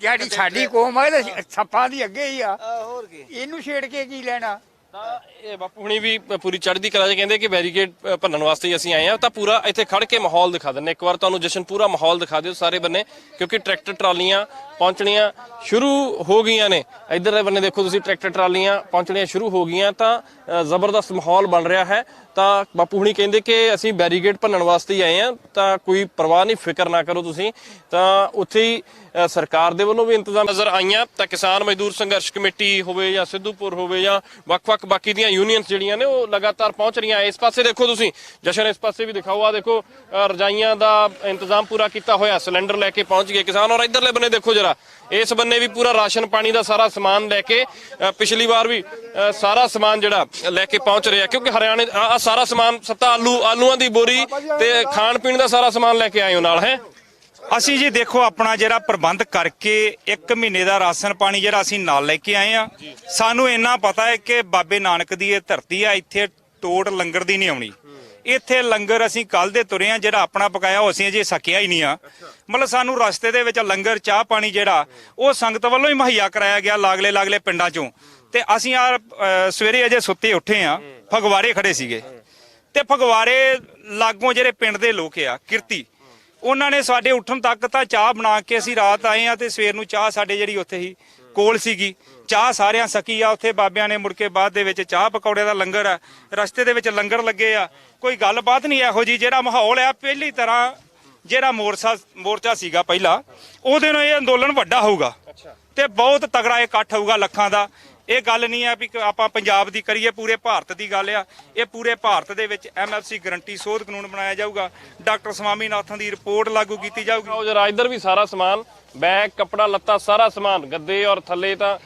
ਜਿਹੜੀ ਸਾਡੀ ਕੌਮ ਹੈ ਸੱਪਾਂ ਦੀ ਅੱਗੇ ਹੀ ਆ। ਹੋਰ ਕੀ। ਇਹਨੂੰ ਛੇੜ ਕੇ ਕੀ ਲੈਣਾ? ਤਾਂ ਇਹ ਬਾਪੂ ਹੁਣੀ ਵੀ ਪੂਰੀ ਚੜ੍ਹਦੀ ਕਲਾ 'ਚ ਕਹਿੰਦੇ ਕਿ ਬੈਰੀਕੇਡ ਭੰਨਣ ਵਾਸਤੇ ਹੀ ਅਸੀਂ ਆਏ ਆ ਤਾਂ ਪੂਰਾ ਇੱਥੇ ਖੜ ਕੇ ਮਾਹੌਲ ਦਿਖਾ ਦਿੰਨੇ ਇੱਕ ਵਾਰ ਤੁਹਾਨੂੰ ਜਸ਼ਨ ਪੂਰਾ ਮਾਹੌਲ ਦਿਖਾ ਦਿਓ ਸਾਰੇ ਬੰਨੇ, ਕਿਉਂਕਿ ਟਰੈਕਟਰ ਟਰਾਲੀਆਂ ਪਹੁੰਚਣੀਆਂ ਸ਼ੁਰੂ ਹੋ ਗਈਆਂ ਨੇ। ਇਧਰਲੇ ਬੰਨੇ ਦੇਖੋ ਤੁਸੀਂ ਟਰੈਕਟਰ ਟਰਾਲੀਆਂ ਪਹੁੰਚਣੀਆਂ ਸ਼ੁਰੂ ਹੋ ਗਈਆਂ ਤਾਂ ਜ਼ਬਰਦਸਤ ਮਾਹੌਲ ਬਣ ਰਿਹਾ ਹੈ। ਤਾਂ ਬਾਪੂ ਹੁਣੀ ਕਹਿੰਦੇ ਕਿ ਅਸੀਂ ਬੈਰੀਗੇਡ ਭੰਨਣ ਵਾਸਤੇ ਹੀ ਆਏ ਆ ਤਾਂ ਕੋਈ ਪਰਵਾਹ ਨਹੀਂ ਫਿਕਰ ਨਾ ਕਰੋ ਤੁਸੀਂ। ਤਾਂ ਉੱਥੇ ਹੀ ਅ, ਸਰਕਾਰ ਦੇ ਵੱਲੋਂ ਵੀ ਇੰਤਜ਼ਾਮ ਨਜ਼ਰ ਆਈਆਂ ਤਾਂ ਕਿਸਾਨ ਮਜ਼ਦੂਰ ਸੰਘਰਸ਼ ਕਮੇਟੀ ਹੋਵੇ ਜਾਂ ਸਿੱਧੂਪੁਰ ਹੋਵੇ ਜਾਂ ਵੱਖ-ਵੱਖ ਬਾਕੀ ਦੀਆਂ ਯੂਨੀਅਨਸ ਜਿਹੜੀਆਂ ਨੇ ਉਹ ਲਗਾਤਾਰ ਪਹੁੰਚ ਰਹੀਆਂ। ਇਸ ਪਾਸੇ ਦੇਖੋ ਤੁਸੀਂ ਜਸ਼ਨ ਇਸ ਪਾਸੇ ਵੀ ਦਿਖਾਓ। ਆ ਦੇਖੋ ਅ, ਰਜਾਈਆਂ ਦਾ ਇੰਤਜ਼ਾਮ ਪੂਰਾ ਕੀਤਾ ਹੋਇਆ ਸਿਲੰਡਰ ਲੈ ਕੇ ਪਹੁੰਚ ਗਏ ਕਿਸਾਨ। ਔਰ ਇਧਰਲੇ ਬੰਨੇ ਦੇਖੋ ਜਰਾ ਇਸ ਬੰਨੇ ਵੀ ਪੂਰਾ ਰਾਸ਼ਨ ਪਾਣੀ ਦਾ ਸਾਰਾ ਸਮਾਨ ਲੈ ਕੇ ਅ, ਪਿਛਲੀ ਵਾਰ ਵੀ ਅ, ਸਾਰਾ ਸਮਾਨ ਜਿਹੜਾ ਲੈ ਕੇ ਪਹੁੰਚ ਰਿਹਾ ਕਿਉਂਕਿ ਹਰਿਆਣੇ ਆ ਆਹ ਸਾਰਾ ਸਮਾਨ ਸੱਤਾ ਆਲੂ ਆਲੂਆਂ ਦੀ ਬੋਰੀ ਤੇ ਖਾਣ ਪੀਣ ਦਾ ਸਾਰਾ ਸਮਾਨ ਲੈ ਕੇ ਆਏ ਹੋ ਨਾਲ ਹੈ? ਅਸੀਂ ਜੀ ਦੇਖੋ ਆਪਣਾ ਜਿਹੜਾ ਪ੍ਰਬੰਧ ਕਰਕੇ 1 ਮਹੀਨੇ ਦਾ ਰਾਸ਼ਨ ਪਾਣੀ ਜਿਹੜਾ ਅਸੀਂ ਨਾਲ ਲੈ ਕੇ ਆਏ ਆ। ਸਾਨੂੰ ਇੰਨਾ ਪਤਾ ਹੈ ਕਿ ਬਾਬੇ ਨਾਨਕ ਦੀ ਇਹ ਧਰਤੀ ਆ ਇੱਥੇ ਟੋਟ ਲੰਗਰ ਦੀ ਨਹੀਂ ਆਉਣੀ। ਇੱਥੇ ਲੰਗਰ ਅਸੀਂ ਕੱਲ ਦੇ ਤੁਰੇ ਆ ਜਿਹੜਾ ਆਪਣਾ ਪਕਾਇਆ ਉਹ ਅਸੀਂ ਅਜੇ ਸਕਿਆ ਹੀ ਨਹੀਂ ਆ। ਮਤਲਬ ਸਾਨੂੰ ਰਸਤੇ ਦੇ ਵਿੱਚ ਲੰਗਰ ਚਾਹ ਪਾਣੀ ਜਿਹੜਾ ਉਹ ਸੰਗਤ ਵੱਲੋਂ ਹੀ ਮੁਹੱਈਆ ਕਰਾਇਆ ਗਿਆ ਲਾਗਲੇ ਲਾਗਲੇ ਪਿੰਡਾਂ ਚੋਂ। ਤੇ ਅਸੀਂ ਆ ਸਵੇਰੇ ਅਜੇ ਸੁੱਤੇ ਉੱਠੇ ਆ ਫਗਵਾੜੇ ਖੜੇ ਸੀਗੇ। ਤੇ ਫਗਵਾੜੇ ਲਾਗੋਂ ਜਿਹੜੇ ਪਿੰਡ ਦੇ ਲੋਕ ਆ ਕਿਰਤੀ ਉਹਨਾਂ ਨੇ ਸਾਡੇ ਉੱਠਣ ਤੱਕ ਤਾਂ ਚਾਹ ਬਣਾ ਕੇ ਅਸੀਂ ਰਾਤ ਆਏ ਆ ਤੇ ਸਵੇਰ ਨੂੰ ਚਾਹ ਸਾਡੇ ਜਿਹੜੀ ਉੱਥੇ ਹੀ ਕੋਲ ਸੀਗੀ। ਚਾਹ ਸਾਰਿਆਂ ਸਕੀ ਆ ਉੱਥੇ ਬਾਬਿਆਂ ਨੇ ਮੁੜ ਕੇ ਬਾਅਦ ਦੇ ਵਿੱਚ ਚਾਹ ਪਕੌੜੇ ਦਾ ਲੰਗਰ ਆ ਰਸਤੇ ਦੇ ਵਿੱਚ ਲੰਗਰ ਲੱਗੇ ਆ। ਕੋਈ ਗੱਲਬਾਤ ਨਹੀਂ ਇਹੋ ਜੀ ਜਿਹੜਾ ਮਾਹੌਲ ਆ ਪਹਿਲੀ ਤਰ੍ਹਾਂ ਜਿਹੜਾ ਮੋਰਚਾ ਮੋਰਚਾ ਸੀਗਾ ਪਹਿਲਾਂ ਉਹਦੇ ਨਾਲ ਇਹ ਅੰਦੋਲਨ ਵੱਡਾ ਹੋਊਗਾ। ਤੇ ਬਹੁਤ ਤਗੜਾ ਇਕੱਠ ਹੋਊਗਾ ਲੱਖਾਂ ਦਾ। ਇਹ ਗੱਲ ਨਹੀਂ ਹੈ ਵੀ ਆਪਾਂ ਪੰਜਾਬ ਦੀ ਕਰੀਏ, ਪੂਰੇ ਭਾਰਤ ਦੀ ਗੱਲ ਆ। ਇਹ ਪੂਰੇ ਭਾਰਤ ਦੇ ਵਿੱਚ ਐਮਐਫਸੀ ਗਰੰਟੀ ਸੋਧ ਕਾਨੂੰਨ ਬਣਾਇਆ ਜਾਊਗਾ। ਡਾਕਟਰ ਸਵਾਮੀਨਾਥਨ ਦੀ ਰਿਪੋਰਟ ਲਾਗੂ ਕੀਤੀ ਜਾਊਗੀ। ਉਹ ਜਰਾ ਇੱਧਰ ਵੀ ਸਾਰਾ ਸਮਾਨ, ਬੈਗ, ਕਪੜਾ, ਲੱਤਾ, ਸਾਰਾ ਸਮਾਨ ਗੱਦੇ ਔਰ ਥੱਲੇ ਤਾਂ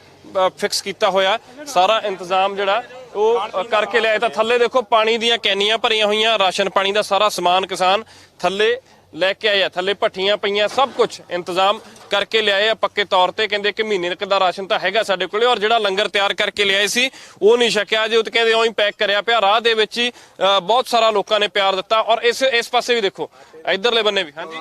ਫਿਕਸ ਕੀਤਾ ਹੋਇਆ। ਸਾਰਾ ਇੰਤਜ਼ਾਮ ਜਿਹੜਾ, ਉਹ ਕਰਕੇ ਲਿਆਏ ਤਾਂ ਥੱਲੇ ਦੇਖੋ, ਪਾਣੀ ਦੀਆਂ ਕੈਨੀਆਂ ਭਰੀਆਂ ਹੋਈਆਂ, ਰਾਸ਼ਨ ਪਾਣੀ ਦਾ ਸਾਰਾ ਸਮਾਨ ਕਿਸਾਨ ਥੱਲੇ ਲੈ ਕੇ ਆਏ ਆ ਥੱਲੇ ਭੱਠੀਆਂ ਪਈਆਂ ਸਭ ਕੁਝ ਇੰਤਜ਼ਾਮ ਕਰਕੇ ਲਿਆਏ ਆ ਪੱਕੇ ਤੌਰ ਤੇ। ਕਹਿੰਦੇ ਕਿ ਮਹੀਨੇ ਤੱਕ ਦਾ ਰਾਸ਼ਨ ਤਾਂ ਹੈਗਾ ਸਾਡੇ ਕੋਲੇ ਔਰ ਜਿਹੜਾ ਲੰਗਰ ਤਿਆਰ ਕਰਕੇ ਲਿਆਏ ਸੀ ਉਹ ਨਹੀਂ ਛਕਿਆ। ਜੇ ਉਹ ਤਾਂ ਕਹਿੰਦੇ ਉਹੀ ਪੈਕ ਕਰਿਆ ਪਿਆ। ਰਾਹ ਦੇ ਵਿੱਚ ਹੀ ਬਹੁਤ ਸਾਰਾ ਲੋਕਾਂ ਨੇ ਪਿਆਰ ਦਿੱਤਾ। ਔਰ ਇਸ ਇਸ ਪਾਸੇ ਵੀ ਦੇਖੋ ਇਧਰਲੇ ਬੰਨੇ ਵੀ। ਹਾਂਜੀ।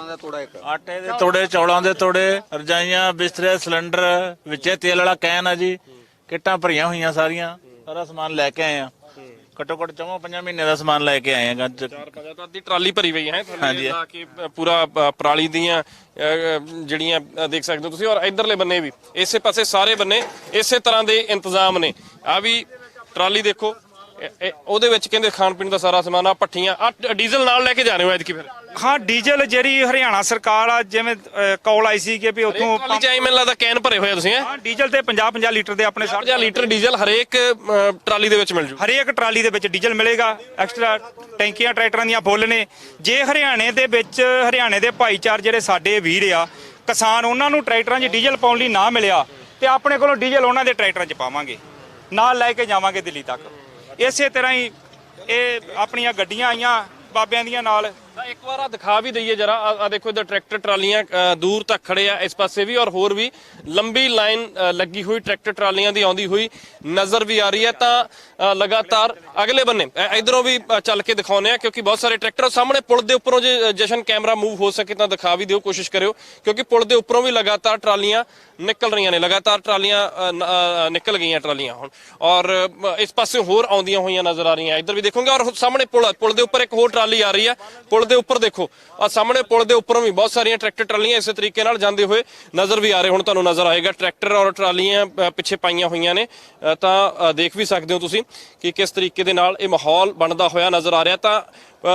ਆਟੇ ਦੇ ਤੋੜੇ ਚੌਲਾਂ ਦੇ ਤੋੜੇ ਰਜਾਈਆਂ ਬਿਸਤਰੇ ਸਿਲੰਡਰ ਵਿੱਚੇ ਤੇਲ ਵਾਲਾ ਕੈਨ ਆ ਜੀ। ਕਿੱਟਾਂ ਭਰੀਆਂ ਹੋਈਆਂ ਸਾਰੀਆਂ। ਸਾਰਾ ਸਮਾਨ ਲੈ ਕੇ ਆਏ ਆ। ਘੱਟੋ ਘੱਟ ਚੌਵਾਂ ਪੰਜਾਂ ਮਹੀਨੇ ਦਾ ਸਮਾਨ ਲੈ ਕੇ ਆਏ ਆ ਗੱਜ ਪੰਜਾਂ ਤਾਂ ਅੱਧੀ ਟਰਾਲੀ ਭਰੀ ਪਈ ਹੈ ਥੱਲੇ ਹਾਂਜੀ। ਲਾ ਕੇ ਅ, ਪੂਰਾ ਅ, ਪਰਾਲੀ ਦੀਆਂ ਅ, ਜਿਹੜੀਆਂ ਅ, ਦੇਖ ਸਕਦੇ ਹੋ ਤੁਸੀਂ ਔਰ ਇਧਰਲੇ ਬੰਨੇ ਵੀ। ਇਸੇ ਪਾਸੇ ਸਾਰੇ ਬੰਨੇ ਇਸੇ ਤਰ੍ਹਾਂ ਦੇ ਇੰਤਜ਼ਾਮ ਨੇ। ਆ ਵੀ ਟਰਾਲੀ ਦੇਖੋ ਇਹ- ਇਹ- ਉਹਦੇ ਵਿੱਚ ਕਹਿੰਦੇ ਖਾਣ ਪੀਣ ਦਾ ਸਾਰਾ ਸਮਾਨ ਆ ਭੱਠੀਆਂ ਆ ਡੀਜ਼ਲ ਨਾਲ ਲੈ ਕੇ ਜਾ ਰਹੇ ਹੋ ਐਤਕੀ ਫਿਰ। ਹਾਂ ਡੀਜ਼ਲ ਜਿਹੜੀ ਹਰਿਆਣਾ ਸਰਕਾਰ ਆ ਜਿਵੇਂ ਕਾਲ ਆਈ ਸੀ ਕਿ ਵੀ ਉੱਥੋਂ ਟਰਾਲੀ ਚ ਆਈ ਮੈਨੂੰ ਲੱਗਦਾ ਕੈਨ ਭਰੇ ਹੋਏ ਆ ਤੁਸੀਂ ਹੈ? ਹਾਂ ਡੀਜ਼ਲ ਤੇ 50 50 ਲੀਟਰ ਦੇ ਆਪਣੇ ਸਾਡੇ 50 ਲੀਟਰ ਡੀਜ਼ਲ ਹਰੇਕ ਟਰਾਲੀ ਦੇ ਵਿੱਚ ਮਿਲ ਜੂ। ਹਰੇਕ ਟਰਾਲੀ ਦੇ ਵਿੱਚ ਡੀਜ਼ਲ ਮਿਲੇਗਾ ਐਕਸਟਰਾ ਟੈਂਕੀਆਂ ਟਰੈਕਟਰਾਂ ਦੀਆਂ ਫੁੱਲ ਨੇ। ਜੇ ਹਰਿਆਣੇ ਦੇ ਵਿੱਚ ਹਰਿਆਣੇ ਦੇ ਭਾਈਚਾਰ ਜਿਹੜੇ ਸਾਡੇ ਵੀਰ ਆ ਕਿਸਾਨ ਉਹਨਾਂ ਨੂੰ ਟਰੈਕਟਰਾਂ 'ਚ ਡੀਜ਼ਲ ਪਾਉਣ ਲਈ ਨਾ ਮਿਲਿਆ ਤੇ ਆਪਣੇ ਕੋਲੋਂ ਡੀਜ਼ਲ ਉਹਨਾਂ ਦੇ ਟਰੈਕਟਰਾਂ 'ਚ ਪਾਵਾਂਗੇ। ਨਾਲ ਲੈ ਕੇ ਜਾਵਾਂਗੇ ਦਿੱਲੀ ਤੱਕ। ਇਸੇ ਤਰ੍ਹਾਂ ਹੀ ਇਹ ਆਪਣੀਆਂ ਗੱਡੀਆਂ ਆਈਆਂ ਬਾਬਿਆਂ ਦੀਆਂ ਨਾਲ। ਤਾਂ ਇੱਕ ਵਾਰ ਆ ਦਿਖਾ ਵੀ ਦਈਏ ਜਰਾ। ਆ ਦੇਖੋ ਇਧਰ ਟਰੈਕਟਰ ਟਰਾਲੀਆਂ ਦੂਰ ਤੱਕ ਖੜੇ ਆ ਇਸ ਪਾਸੇ ਵੀ ਔਰ ਹੋਰ ਵੀ ਲੰਬੀ ਲਾਈਨ ਲੱਗੀ ਹੋਈ ਟਰੈਕਟਰ ਟਰਾਲੀਆਂ ਦੀ ਆਉਂਦੀ ਹੋਈ ਨਜ਼ਰ ਵੀ ਆ ਰਹੀ ਹੈ। ਤਾਂ ਅ, ਲਗਾਤਾਰ ਅਗਲੇ ਬੰਨੇ ਇਧਰੋਂ ਵੀ ਚੱਲ ਕੇ ਦਿਖਾਉਨੇ ਆ ਕਿਉਂਕਿ ਬਹੁਤ ਸਾਰੇ ਟਰੈਕਟਰ ਸਾਹਮਣੇ ਪੁਲ ਦੇ ਉੱਪਰੋਂ ਜੇ ਜਸ਼ਨ ਕੈਮਰਾ ਮੂਵ ਹੋ ਸਕੇ ਤਾਂ ਦਿਖਾ ਵੀ ਦਿਓ ਕੋਸ਼ਿਸ਼ ਕਰਿਓ। ਕਿਉਂਕਿ ਪੁਲ ਦੇ ਉੱਪਰੋਂ ਵੀ ਲਗਾਤਾਰ ਟਰਾਲੀਆਂ ਨਿਕਲ ਰਹੀਆਂ ਨੇ, ਲਗਾਤਾਰ ਟਰਾਲੀਆਂ ਨਿਕਲ ਗਈਆਂ ਟਰਾਲੀਆਂ ਹੁਣ। ਔਰ ਇਸ ਪਾਸੇ ਹੋਰ ਆਉਂਦੀਆਂ ਹੋਈਆਂ ਨਜ਼ਰ ਆ ਰਹੀਆਂ। ਇੱਧਰ ਵੀ ਦੇਖੋਗੇ, ਔਰ ਸਾਹਮਣੇ ਪੁਲ ਪੁਲ ਦੇ ਉੱਪਰ ਇੱਕ ਹੋਰ ਟਰਾਲੀ ਆ ਰਹੀ ਹੈ ਪੁਲ ਦੇ ਉੱਪਰ ਦੇਖੋ, ਆ ਸਾਹਮਣੇ ਪੁਲ ਦੇ ਉੱਪਰੋਂ ਵੀ ਬਹੁਤ ਸਾਰੀਆਂ ਟਰੈਕਟਰ ਟਰਾਲੀਆਂ ਇਸੇ ਤਰੀਕੇ ਨਾਲ ਜਾਂਦੇ ਹੋਏ ਨਜ਼ਰ ਵੀ ਆ ਰਹੇ। ਹੁਣ ਤੁਹਾਨੂੰ ਨਜ਼ਰ ਆਏਗਾ, ਟਰੈਕਟਰ ਔਰ ਟਰਾਲੀਆਂ ਪਿੱਛੇ ਪਾਈਆਂ ਹੋਈਆਂ ਨੇ। ਤਾਂ ਦੇਖ ਵੀ ਸਕਦੇ ਹੋ ਤੁਸੀਂ ਕਿ ਕਿਸ ਤਰੀਕੇ ਦੇ ਨਾਲ ਇਹ ਮਾਹੌਲ ਬਣਦਾ ਹੋਇਆ ਨਜ਼ਰ ਆ ਰਿਹਾ। ਤਾਂ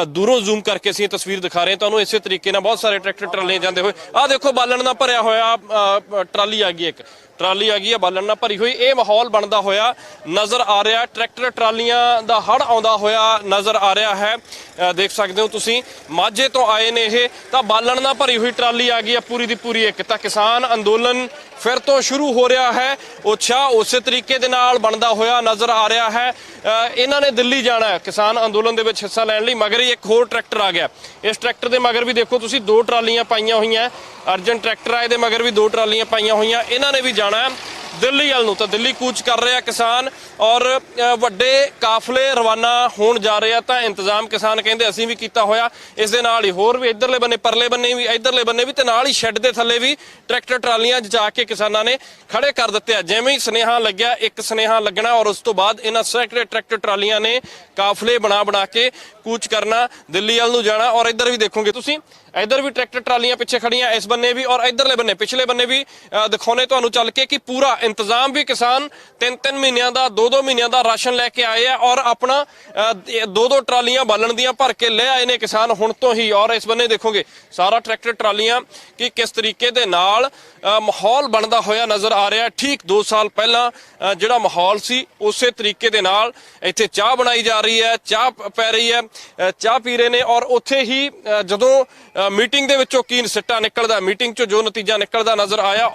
ਦੂਰੋਂ ਜ਼ੂਮ ਕਰਕੇ ਅਸੀਂ ਇਹ ਤਸਵੀਰ ਦਿਖਾ ਰਹੇ ਹਾਂ। ਤੁਹਾਨੂੰ ਇਸੇ ਤਰੀਕੇ ਨਾਲ ਬਹੁਤ ਸਾਰੇ ਟਰੈਕਟਰ ਟਰਾਲੀਆਂ ਜਾਂਦੇ ਹੋਏ। ਆਹ ਦੇਖੋ ਬਾਲਣ ਨਾਲ ਭਰਿਆ ਹੋਇਆ ਅ, ਟਰਾਲੀ ਆ ਗਈ ਇੱਕ। ਟਰਾਲੀ ਆ ਗਈ ਹੈ, ਬਾਲਣ ਨਾਲ ਭਰੀ ਹੋਈ। ਇਹ ਮਾਹੌਲ ਬਣਦਾ ਹੋਇਆ ਨਜ਼ਰ ਆ ਰਿਹਾ ਟਰੈਕਟਰ ਟਰਾਲੀਆਂ ਦਾ ਹੜ ਆਉਂਦਾ ਹੋਇਆ ਨਜ਼ਰ ਆ ਰਿਹਾ ਹੈ। ਦੇਖ ਸਕਦੇ ਹੋ ਤੁਸੀਂ, ਮਾਝੇ ਤੋਂ ਆਏ ਨੇ ਇਹ। ਤਾਂ ਬਾਲਣ ਨਾਲ ਭਰੀ ਹੋਈ ਟਰਾਲੀ ਆ ਗਈ ਹੈ, ਪੂਰੀ ਦੀ ਪੂਰੀ ਇੱਕ। ਤਾਂ ਕਿਸਾਨ ਅੰਦੋਲਨ ਫਿਰ ਤੋਂ ਸ਼ੁਰੂ ਹੋ ਰਿਹਾ ਹੈ। ਉਤਸ਼ਾਹ ਉਸੇ ਤਰੀਕੇ ਦੇ ਨਾਲ ਬਣਦਾ ਹੋਇਆ ਨਜ਼ਰ ਆ ਰਿਹਾ ਹੈ। ਇਹਨਾਂ ਨੇ ਦਿੱਲੀ ਜਾਣਾ ਹੈ। ਕਿਸਾਨ ਅੰਦੋਲਨ ਦੇ ਵਿੱਚ ਹਿੱਸਾ ਲੈਣ ਲਈ ਮਗਰ ਹੀ ਇੱਕ ਹੋਰ ਟਰੈਕਟਰ ਆ ਗਿਆ। ਇਸ ਟਰੈਕਟਰ ਦੇ ਮਗਰ ਵੀ ਦੇਖੋ ਤੁਸੀਂ, ਦੋ ਟਰਾਲੀਆਂ ਪਾਈਆਂ ਹੋਈਆਂ। ਅਰਜਨ ਟਰੈਕਟਰ ਆਏ ਦੇ ਮਗਰ ਵੀ ਦੋ ਟਰਾਲੀਆਂ ਪਾਈਆਂ ਹੋਈਆਂ। ਇਹਨਾਂ ਨੇ ਵੀ ਜਾਣਾ ਹੈ ਦਿੱਲੀ ਵੱਲ ਨੂੰ ਤਾਂ ਦਿੱਲੀ ਕੂਚ ਕਰ ਰਿਹਾ ਕਿਸਾਨ ਔਰ ਵੱਡੇ ਕਾਫਲੇ ਰਵਾਨਾ ਹੋਣ ਜਾ ਰਹੇ ਆ ਤਾਂ ਇੰਤਜ਼ਾਮ ਕਿਸਾਨ ਕਹਿੰਦੇ ਅਸੀਂ ਵੀ ਕੀਤਾ ਹੋਇਆ। ਇਸ ਦੇ ਨਾਲ ਹੀ ਹੋਰ ਵੀ ਇਧਰਲੇ ਬੰਨੇ ਪਰਲੇ ਬੰਨੇ ਵੀ ਇਧਰਲੇ ਬੰਨੇ ਵੀ ਤੇ ਨਾਲ ਹੀ ਸ਼ੈੱਡ ਦੇ ਥੱਲੇ ਵੀ ਟਰੈਕਟਰ ਟਰਾਲੀਆਂ ਜਾ ਕੇ ਕਿਸਾਨਾਂ ਨੇ ਖੜੇ ਕਰ ਦਿੱਤੇ ਆ। ਜਿਵੇਂ ਹੀ ਸਨੇਹਾ ਲੱਗਿਆ ਇੱਕ ਸਨੇਹਾ ਲੱਗਣਾ ਔਰ ਉਸ ਤੋਂ ਬਾਅਦ ਇਹਨਾਂ ਸੈਕਟਰ ਟਰੈਕਟਰ ਟਰਾਲੀਆਂ ਨੇ ਕਾਫਲੇ ਬਣਾ ਬਣਾ ਕੇ ਕੂਚ ਕਰਨਾ ਦਿੱਲੀ ਵੱਲ ਨੂੰ ਜਾਣਾ ਔਰ ਇੱਧਰ ਵੀ ਦੇਖੋਗੇ ਤੁਸੀਂ ਇੱਧਰ ਵੀ ਟਰੈਕਟਰ ਟਰਾਲੀਆਂ ਪਿੱਛੇ ਖੜੀਆਂ ਇਸ ਬੰਨੇ ਵੀ ਔਰ ਇੱਧਰਲੇ ਬੰਨੇ ਪਿਛਲੇ ਬੰਨੇ ਵੀ ਅ, ਦਿਖਾਉਣੇ ਤੁਹਾਨੂੰ ਚੱਲ ਕੇ ਕਿ ਪੂਰਾ ਇੰਤਜ਼ਾਮ ਵੀ ਕਿਸਾਨ ਤਿੰਨ ਤਿੰਨ ਮਹੀਨਿਆਂ ਦਾ, ਦੋ ਦੋ ਮਹੀਨਿਆਂ ਦਾ ਰਾਸ਼ਨ ਲੈ ਕੇ ਆਏ ਆ ਔਰ ਆਪਣਾ ਦੋ ਦੋ ਟਰਾਲੀਆਂ ਬਾਲਣ ਦੀਆਂ ਭਰ ਕੇ ਲੈ ਆਏ ਨੇ ਕਿਸਾਨ ਹੁਣ ਤੋਂ ਹੀ ਔਰ ਇਸ ਬੰਨੇ ਦੇਖੋਗੇ, ਸਾਰਾ ਟਰੈਕਟਰ ਟਰਾਲੀਆਂ ਕਿ ਕਿਸ ਤਰੀਕੇ ਦੇ ਨਾਲ ਮਾਹੌਲ ਬਣਦਾ ਹੋਇਆ ਨਜ਼ਰ ਆ ਰਿਹਾ। ਠੀਕ 2 ਸਾਲ ਪਹਿਲਾਂ ਜਿਹੜਾ ਮਾਹੌਲ ਸੀ, ਉਸੇ ਤਰੀਕੇ ਦੇ ਨਾਲ ਇੱਥੇ ਚਾਹ ਬਣਾਈ ਜਾ ਰਹੀ ਹੈ, ਚਾਹ ਪੈ ਰਹੀ ਹੈ ਚਾਹ ਪੀ ਰਹੇ ਨੇ ਔਰ ਉੱਥੇ ਹੀ ਜਦੋਂ ਮੀਟਿੰਗ ਦੇ ਵਿੱਚੋਂ ਕੀ ਸਿੱਟਾ ਨਿਕਲਦਾ, ਮੀਟਿੰਗ ਚੋਂ ਜੋ ਨਤੀਜਾ ਨਿਕਲਦਾ ਨਜ਼ਰ ਆਇਆ